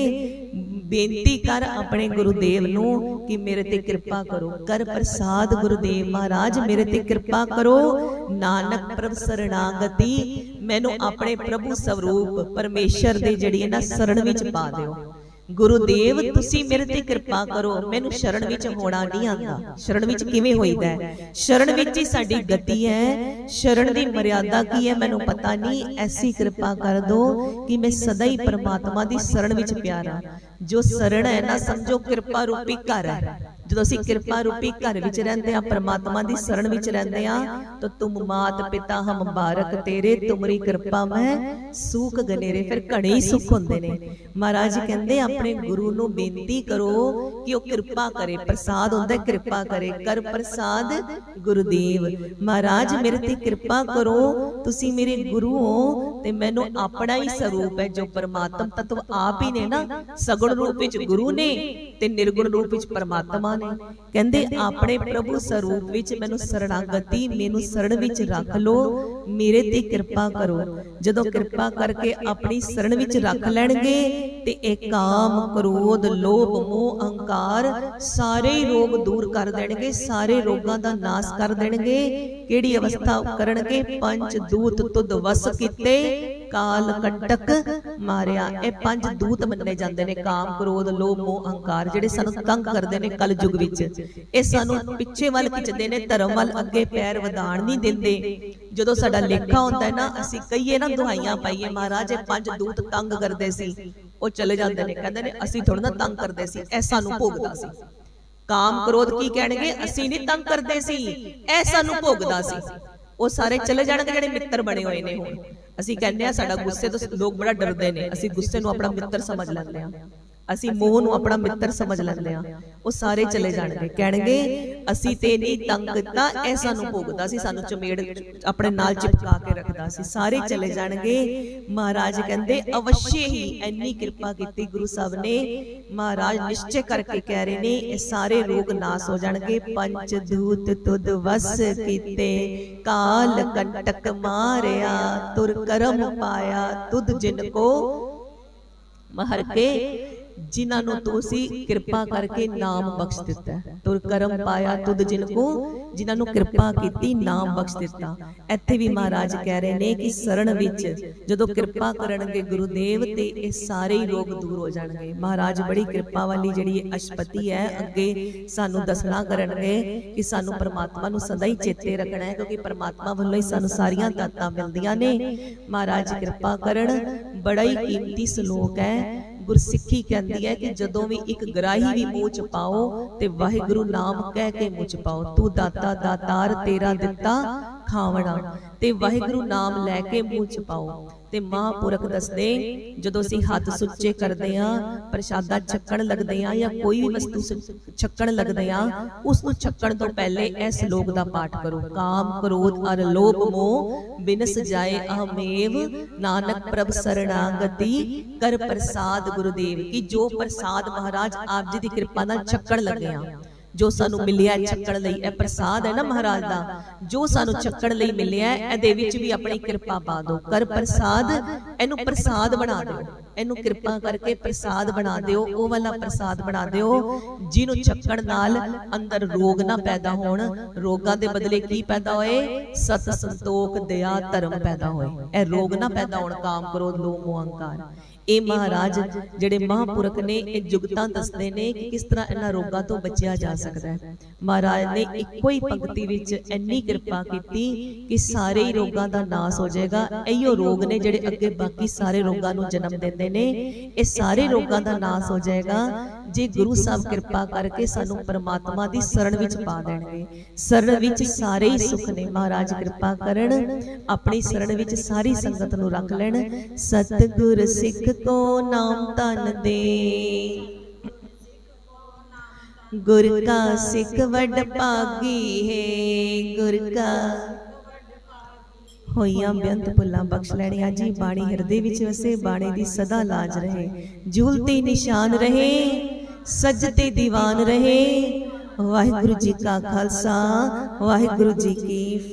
ਬੇਨਤੀ ਕਰ ਆਪਣੇ ਗੁਰਦੇਵ ਨੂੰ ਕਿ ਮੇਰੇ ਤੇ ਕਿਰਪਾ ਕਰੋ। ਕਰ ਪ੍ਰਸਾਦ ਗੁਰਦੇਵ। ਮਹਾਰਾਜ, ਮੇਰੇ ਤੇ ਕਿਰਪਾ ਕਰੋ। ਨਾਨਕ ਪ੍ਰਭ ਸਰਣਾਗਤੀ, ਮੈਨੂੰ ਆਪਣੇ ਪ੍ਰਭੂ ਸਰੂਪ ਪਰਮੇਸ਼ਰ ਦੇ ਜਿਹੜੀ ਹੈ ਨਾ, ਸਰਣ ਵਿੱਚ ਪਾ ਦਿਓ। ਗੁਰੂਦੇਵ ਤੁਸੀਂ ਮੇਰੇ ਤੇ ਕਿਰਪਾ ਕਰੋ। ਮੈਨੂੰ ਸ਼ਰਨ ਵਿੱਚ ਹੋਣਾ ਨਹੀਂ ਆਉਂਦਾ। ਸ਼ਰਨ ਵਿੱਚ ਕਿਵੇਂ ਹੋਈਦਾ ਹੈ? ਸ਼ਰਨ ਵਿੱਚ ਹੀ ਸਾਡੀ ਗਤੀ ਹੈ। ਸ਼ਰਨ ਦੀ ਮਰਿਆਦਾ ਕੀ ਹੈ? ਮੈਨੂੰ ਪਤਾ ਨਹੀਂ। ਐਸੀ ਕਿਰਪਾ ਕਰ ਦੋ ਕਿ ਮੈਂ ਸਦਾ ਹੀ ਪ੍ਰਮਾਤਮਾ ਦੀ ਸ਼ਰਨ ਵਿੱਚ ਪਿਆਰਾ ਜੋ ਸ਼ਰਨ ਹੈ ਨਾ ਸਮਝੋ ਕਿਰਪਾ ਰੂਪੀ ਘਰ ਹੈ। ਜਦੋਂ ਅਸੀਂ ਕਿਰਪਾ ਰੂਪੀ ਘਰ ਵਿੱਚ ਰਹਿੰਦੇ ਆ ਪ੍ਰਮਾਤਮਾ ਦੀ ਸ਼ਰਨ ਵਿੱਚ ਰਹਿੰਦੇ ਆ ਤਾਂ ਤੁਮ ਮਾਤ ਪਿਤਾ ਹਮ ਬਾਰਕ ਤੇਰੇ ਤੁਮਰੀ ਕਿਰਪਾ ਮੈਂ ਸੂਖ ਗਨੇਰੇ ਫਿਰ ਘਣੇ ਹੀ ਸੁਖ ਹੁੰਦੇ ਨੇ। ਮਹਾਰਾਜ ਕਹਿੰਦੇ ਆਪਣੇ ਗੁਰੂ ਨੂੰ ਬੇਨਤੀ ਕਰੋ ਕਿ ਉਹ ਕਿਰਪਾ ਕਰੇ ਪ੍ਰਸਾਦ ਹੁੰਦਾ ਕਿਰਪਾ ਕਰੇ ਕਰ ਪ੍ਰਸਾਦ ਗੁਰਦੇਵ ਮਹਾਰਾਜ ਮੇਰੇ ਤੇ ਕਿਰਪਾ ਕਰੋ ਤੁਸੀਂ ਮੇਰੇ ਗੁਰੂ ਹੋ ਤੇ ਮੈਨੂੰ ਆਪਣਾ ਹੀ ਸਰੂਪ ਹੈ ਜੋ ਪਰਮਾਤਮ ਤਤਵ ਆਪ ਹੀ ਨੇ ਨਾ ਸਗੁਣ ਰੂਪ ਵਿੱਚ ਗੁਰੂ ਨੇ ਤੇ ਨਿਰਗੁਣ ਰੂਪ ਵਿੱਚ ਪਰਮਾਤਮਾ ਨੇ। ਕਹਿੰਦੇ ਆਪਣੇ ਪ੍ਰਭੂ ਸਰੂਪ ਵਿੱਚ ਮੈਨੂੰ ਸਰਣਾਗਤੀ ਮੈਨੂੰ ਸਰਣ ਵਿੱਚ ਰੱਖ ਲੋ ਮੇਰੇ ਤੇ ਕਿਰਪਾ ਕਰੋ। ਜਦੋਂ ਕਿਰਪਾ ਕਰਕੇ ਆਪਣੀ ਸਰਨ ਵਿੱਚ ਰੱਖ ਲੈਣਗੇ ਤੇ ਇਹ ਕਾਮ, ਕ੍ਰੋਧ, ਲੋਭ, ਮੋਹ, ਅਹੰਕਾਰ ਸਾਰੇ ਹੀ ਰੋਗ ਦੂਰ ਕਰ ਦੇਣਗੇ, ਸਾਰੇ ਰੋਗਾਂ ਦਾ ਨਾਸ਼ ਕਰ ਦੇਣਗੇ। ਕਿਹੜੀ ਅਵਸਥਾ ਕਰਨਗੇ? ਪੰਜ ਦੂਤ ਤੁਧ ਵਸ ਕੀਤੇ। ਕਾਲ ਕੰਟਕ ਮਾਰਿਆ। ਇਹ ਪੰਜ ਦੂਤ ਮੰਨੇ ਜਾਂਦੇ ਨੇ। ਕਾਮ ਕ੍ਰੋਧ ਲੋਭ ਮੋਹ ਅਹੰਕਾਰ ਜਿਹੜੇ ਸਾਨੂੰ ਤੰਗ ਕਰਦੇ ਨੇ ਕਲ ਯੁਗ ਵਿੱਚ। ਇਹ ਸਾਨੂੰ ਪਿੱਛੇ ਵੱਲ ਖਿੱਚਦੇ ਨੇ ਧਰਮ ਵੱਲ ਅੱਗੇ ਪੈਰ ਵਧਾਣ ਨਹੀਂ ਦਿੰਦੇ। ਜਦੋਂ ਸਾਡਾ ਲੇਖਾ ਹੁੰਦਾ ਹੈ ਨਾ ਅਸੀਂ ਕਹੀਏ ਨਾ ਦੁਹਾਈਆਂ ਪਾਈਏ ਮਹਾਰਾਜ ਇਹ ਪੰਜ ਦੂਤ ਤੰਗ ਕਰਦੇ ਸੀ। ਉਹ ਚਲੇ ਜਾਂਦੇ ਨੇ ਕਹਿੰਦੇ ਨੇ ਅਸੀਂ ਥੋੜਾ ਨਾ ਤੰਗ ਕਰਦੇ ਸੀ। ਇਹ ਸਾਨੂੰ ਭੋਗਦਾ ਸੀ। ਕਾਮ ਕ੍ਰੋਧ ਕੀ ਕਹਿਣਗੇ? ਅਸੀਂ ਨਹੀਂ ਤੰਗ ਕਰਦੇ ਸੀ। ਇਹ ਸਾਨੂੰ ਭੋਗਦਾ ਸੀ। ਉਹ ਸਾਰੇ ਚਲੇ ਜਾਣਗੇ ਜਿਹੜੇ ਮਿੱਤਰ ਬਣੇ ਹੋਏ ਨੇ ਹੁਣ ਅਸੀਂ ਕਹਿੰਦੇ ਆ ਸਾਡਾ ਗੁੱਸੇ ਤੋਂ ਲੋਕ ਬੜਾ ਡਰਦੇ ਨੇ ਅਸੀਂ ਗੁੱਸੇ ਨੂੰ ਆਪਣਾ ਮਿੱਤਰ ਸਮਝ ਲੈਂਦੇ ਆ ਅਸੀਂ ਮੋਹ ਨੂੰ ਆਪਣਾ ਮਿੱਤਰ ਸਮਝ ਲੈਂਦੇ ਆ ਉਹ ਸਾਰੇ ਚਲੇ ਜਾਣਗੇ। ਕਹਿਣਗੇ ਅਸੀਂ ਤੇ ਨਹੀਂ ਤੰਗ ਕੀਤਾ ਇਹ ਸਾਨੂੰ ਭੋਗਦਾ ਸੀ ਸਾਨੂੰ ਚਮੇੜ ਆਪਣੇ ਨਾਲ ਚਿਪਕਾ ਕੇ ਰੱਖਦਾ। ਸੀ ਸਾਰੇ ਚਲੇ ਜਾਣਗੇ। ਮਹਾਰਾਜ ਕਹਿੰਦੇ ਅਵਸ਼ਯ ਹੀ ਇੰਨੀ ਕਿਰਪਾ ਕੀਤੀ ਗੁਰੂ ਸਾਹਿਬ ਨੇ। ਮਹਾਰਾਜ ਨਿਸ਼ਚੈ ਕਰਕੇ ਕਹਿ ਰਹੇ ਨੇ ਇਹ ਸਾਰੇ ਰੋਗ ਨਾਸ ਹੋ ਜਾਣਗੇ। ਪੰਜ ਦੂਤ ਤੁਧ ਵਸ ਕੀਤੇ। ਕਾਲ ਕੰਟਕ ਮਾਰਿਆ ਤੁਰ ਕਰਮ ਪਾਇਆ ਤੁਧ ਜਿਨ ਕੋ ਮਹਰ ਕੇ ਜਿਨ੍ਹਾਂ ਨੂੰ ਤੁਸੀਂ ਕਿਰਪਾ ਕਰਕੇ ਨਾਮ ਬਖਸ਼ ਦਿੱਤਾ। ਤੁਰ ਕਰਮ ਪਾਇਆ ਤੁਧ ਜਿਨ ਕੋ ਜਿਨ੍ਹਾਂ ਨੂੰ ਕਿਰਪਾ ਕੀਤੀ ਨਾਮ ਬਖਸ਼ ਦਿੱਤਾ। ਇੱਥੇ ਵੀ ਮਹਾਰਾਜ ਕਹਿ ਰਹੇ ਨੇ ਕਿ ਸਰਣ ਵਿੱਚ ਜਦੋਂ ਕਿਰਪਾ ਕਰਨਗੇ ਗੁਰੂਦੇਵ ਤੇ ਇਹ ਸਾਰੇ ਹੀ ਰੋਗ ਦੂਰ ਹੋ ਜਾਣਗੇ। ਮਹਾਰਾਜ ਬੜੀ ਕਿਰਪਾ ਵਾਲੀ ਜਿਹੜੀ ਇਹ ਅਸ਼ਪਤੀ ਹੈ ਅੱਗੇ ਸਾਨੂੰ ਦੱਸਣਾ ਕਰਨਗੇ ਕਿ ਸਾਨੂੰ ਪਰਮਾਤਮਾ ਨੂੰ ਸਦਾ ਹੀ ਚੇਤੇ ਰੱਖਣਾ ਹੈ ਕਿਉਂਕਿ ਪਰਮਾਤਮਾ ਵੱਲੋਂ ਹੀ ਸਾਨੂੰ ਸਾਰੀਆਂ ਦਾਤਾਂ ਮਿਲਦੀਆਂ ਨੇ। ਮਹਾਰਾਜ ਕਿਰਪਾ ਕਰਨ। ਬੜਾ ਹੀ ਕੀਮਤੀ ਸ਼ਲੋਕ ਹੈ ਗੁਰਸਿੱਖੀ ਕਹਿੰਦੀ ਹੈ ਕਿ ਜਦੋਂ ਵੀ ਇੱਕ ਗਰਾਹੀ ਵੀ ਮੂੰਹ ਚ ਪਾਓ ਤੇ ਵਾਹਿਗੁਰੂ ਨਾਮ ਕਹਿ ਕੇ ਮੂੰਹ ਚ ਪਾਓ, ਤੂੰ ਦਾਤਾ, ਦਾਤਾਰ ਤੇਰਾ ਦਿੱਤਾ ਖਾਵਣਾ ਤੇ ਵਾਹਿਗੁਰੂ ਨਾਮ ਲੈ ਕੇ ਮੂੰਹ ਚ ਪਾਓ। ਤੇ ਮਹਾਂਪੁਰਖ ਦੱਸਦੇ ਜਦੋਂ ਅਸੀਂ ਹੱਥ ਸੁੱਚੇ ਕਰਦੇ ਆਂ ਪ੍ਰਸ਼ਾਦਾ ਛਕਣ ਲੱਗਦੇ ਆਂ ਜਾਂ ਕੋਈ ਵੀ ਵਸਤੂ ਛਕਣ ਲੱਗਦੇ ਆਂ ਉਸ ਨੂੰ ਛਕਣ ਤੋਂ ਪਹਿਲੇ ਇਸ ਸ਼ਲੋਕ ਦਾ ਪਾਠ ਕਰੋ। ਕਾਮ ਕ੍ਰੋਧ ਅਰ ਲੋਭ ਮੋਹ ਬਿਨਸ ਜਾਏ ਅਹਮੇਵ ਨਾਨਕ ਪ੍ਰਭ ਸਰਣਾਗਤੀ ਕਰ ਪ੍ਰਸਾਦ ਗੁਰਦੇਵ ਕੀ ਜੋ ਪ੍ਰਸਾਦ ਮਹਾਰਾਜ ਆਪ ਜੀ ਦੀ ਕਿਰਪਾ ਨਾਲ ਛਕਣ ਲੱਗੇ ਆਂ ਜੋ ਸਾਨੂੰ ਮਿਲਿਆ ਹੈ ਛਕਣ ਲਈ ਇਹ ਪ੍ਰਸਾਦ ਹੈ ਨਾ ਮਹਾਰਾਜ ਦਾ ਜੋ ਸਾਨੂੰ ਛਕਣ ਲਈ ਮਿਲਿਆ ਹੈ, ਇਹਦੇ ਵਿੱਚ ਵੀ ਆਪਣੀ ਕਿਰਪਾ ਪਾ ਦਿਓ। ਕਰ ਪ੍ਰਸਾਦ ਇਹਨੂੰ ਪ੍ਰਸਾਦ ਬਣਾ ਦਿਓ। ਇਹਨੂੰ ਕਿਰਪਾ ਕਰਕੇ ਪ੍ਰਸਾਦ ਬਣਾ ਦਿਓ ਉਹ ਵਾਲਾ ਪ੍ਰਸਾਦ ਬਣਾ ਦਿਓ ਜਿਹਨੂੰ ਛਕਣ ਨਾਲ ਅੰਦਰ ਰੋਗ ਨਾ ਪੈਦਾ ਹੋਣ। ਰੋਗਾਂ ਦੇ ਬਦਲੇ ਕੀ ਪੈਦਾ ਹੋਏ? ਸਤ ਸੰਤੋਖ ਦਇਆ ਧਰਮ ਪੈਦਾ ਹੋਏ। ਇਹ ਰੋਗ ਨਾ ਪੈਦਾ ਹੋਣ ਕਾਮ ਕ੍ਰੋਧ ਲੋਭ ਮੋਹ ਅਹੰਕਾਰ। ਇਹ ਮਹਾਰਾਜ ਜਿਹੜੇ ਮਹਾਂਪੁਰਖ ਨੇ ਇਹ ਜੁਗਤਾਂ ਦੱਸਦੇ ਨੇ ਕਿ ਕਿਸ ਤਰ੍ਹਾਂ ਇਹਨਾਂ ਰੋਗਾਂ ਤੋਂ ਬਚਿਆ ਜਾ ਸਕਦਾ ਹੈ। ਮਹਾਰਾਜ ਨੇ ਇੱਕੋ ਹੀ ਪੰਕਤੀ ਵਿੱਚ ਇੰਨੀ ਕਿਰਪਾ ਕੀਤੀ ਕਿ ਸਾਰੇ ਹੀ ਰੋਗਾਂ ਦਾ ਨਾਸ ਹੋ ਜਾਏਗਾ। ਇਹੀਓ ਰੋਗ ਨੇ ਜਿਹੜੇ ਅੱਗੇ ਬਾਕੀ ਸਾਰੇ ਰੋਗਾਂ ਨੂੰ ਜਨਮ ਦਿੰਦੇ ਨੇ। ਇਹ ਸਾਰੇ ਰੋਗਾਂ ਦਾ ਨਾਸ ਹੋ ਜਾਏਗਾ। ਜੇ ਗੁਰੂ ਸਾਹਿਬ ਕਿਰਪਾ ਕਰਕੇ ਸਾਨੂੰ ਪਰਮਾਤਮਾ ਦੀ ਸ਼ਰਨ ਵਿੱਚ ਪਾ ਦੇਣਗੇ। ਸ਼ਰਨ ਵਿੱਚ ਸਾਰੇ ਹੀ ਸੁੱਖ ਨੇ। ਮਹਾਰਾਜ ਕਿਰਪਾ ਕਰਨ। ਆਪਣੀ ਸ਼ਰਨ ਵਿੱਚ ਸਾਰੀ ਸੰਗਤ ਨੂੰ ਰੱਖ ਲੈਣ ਸਤਿਗੁਰ ਸਿੱਖ ਕੋ ਨਾਮ ਧਨ ਦੇ। ਗੁਰ ਕਾ ਸਿੱਖ ਵੱਡ ਭਾਗੀ ਹੈ ਗੁਰ ਕਾ ਹੋਈਆਂ ਬੇਅੰਤ ਭੁੱਲਾਂ ਬਖਸ਼ ਲੈਣੀਆਂ ਜੀ ਬਾਣੀ ਹਿਰਦੇ ਵਿੱਚ ਵਸੇ, ਬਾਣੀ ਦੀ ਸਦਾ ਲਾਜ ਰਹੇ। ਜੂਲ ਤੇ ਨਿਸ਼ਾਨ ਰਹੇ ਸੱਜ ਤੇ ਦੀਵਾਨ ਰਹੇ। ਵਾਹਿਗੁਰੂ ਜੀ ਕਾ ਖਾਲਸਾ, ਵਾਹਿਗੁਰੂ ਜੀ ਕੀ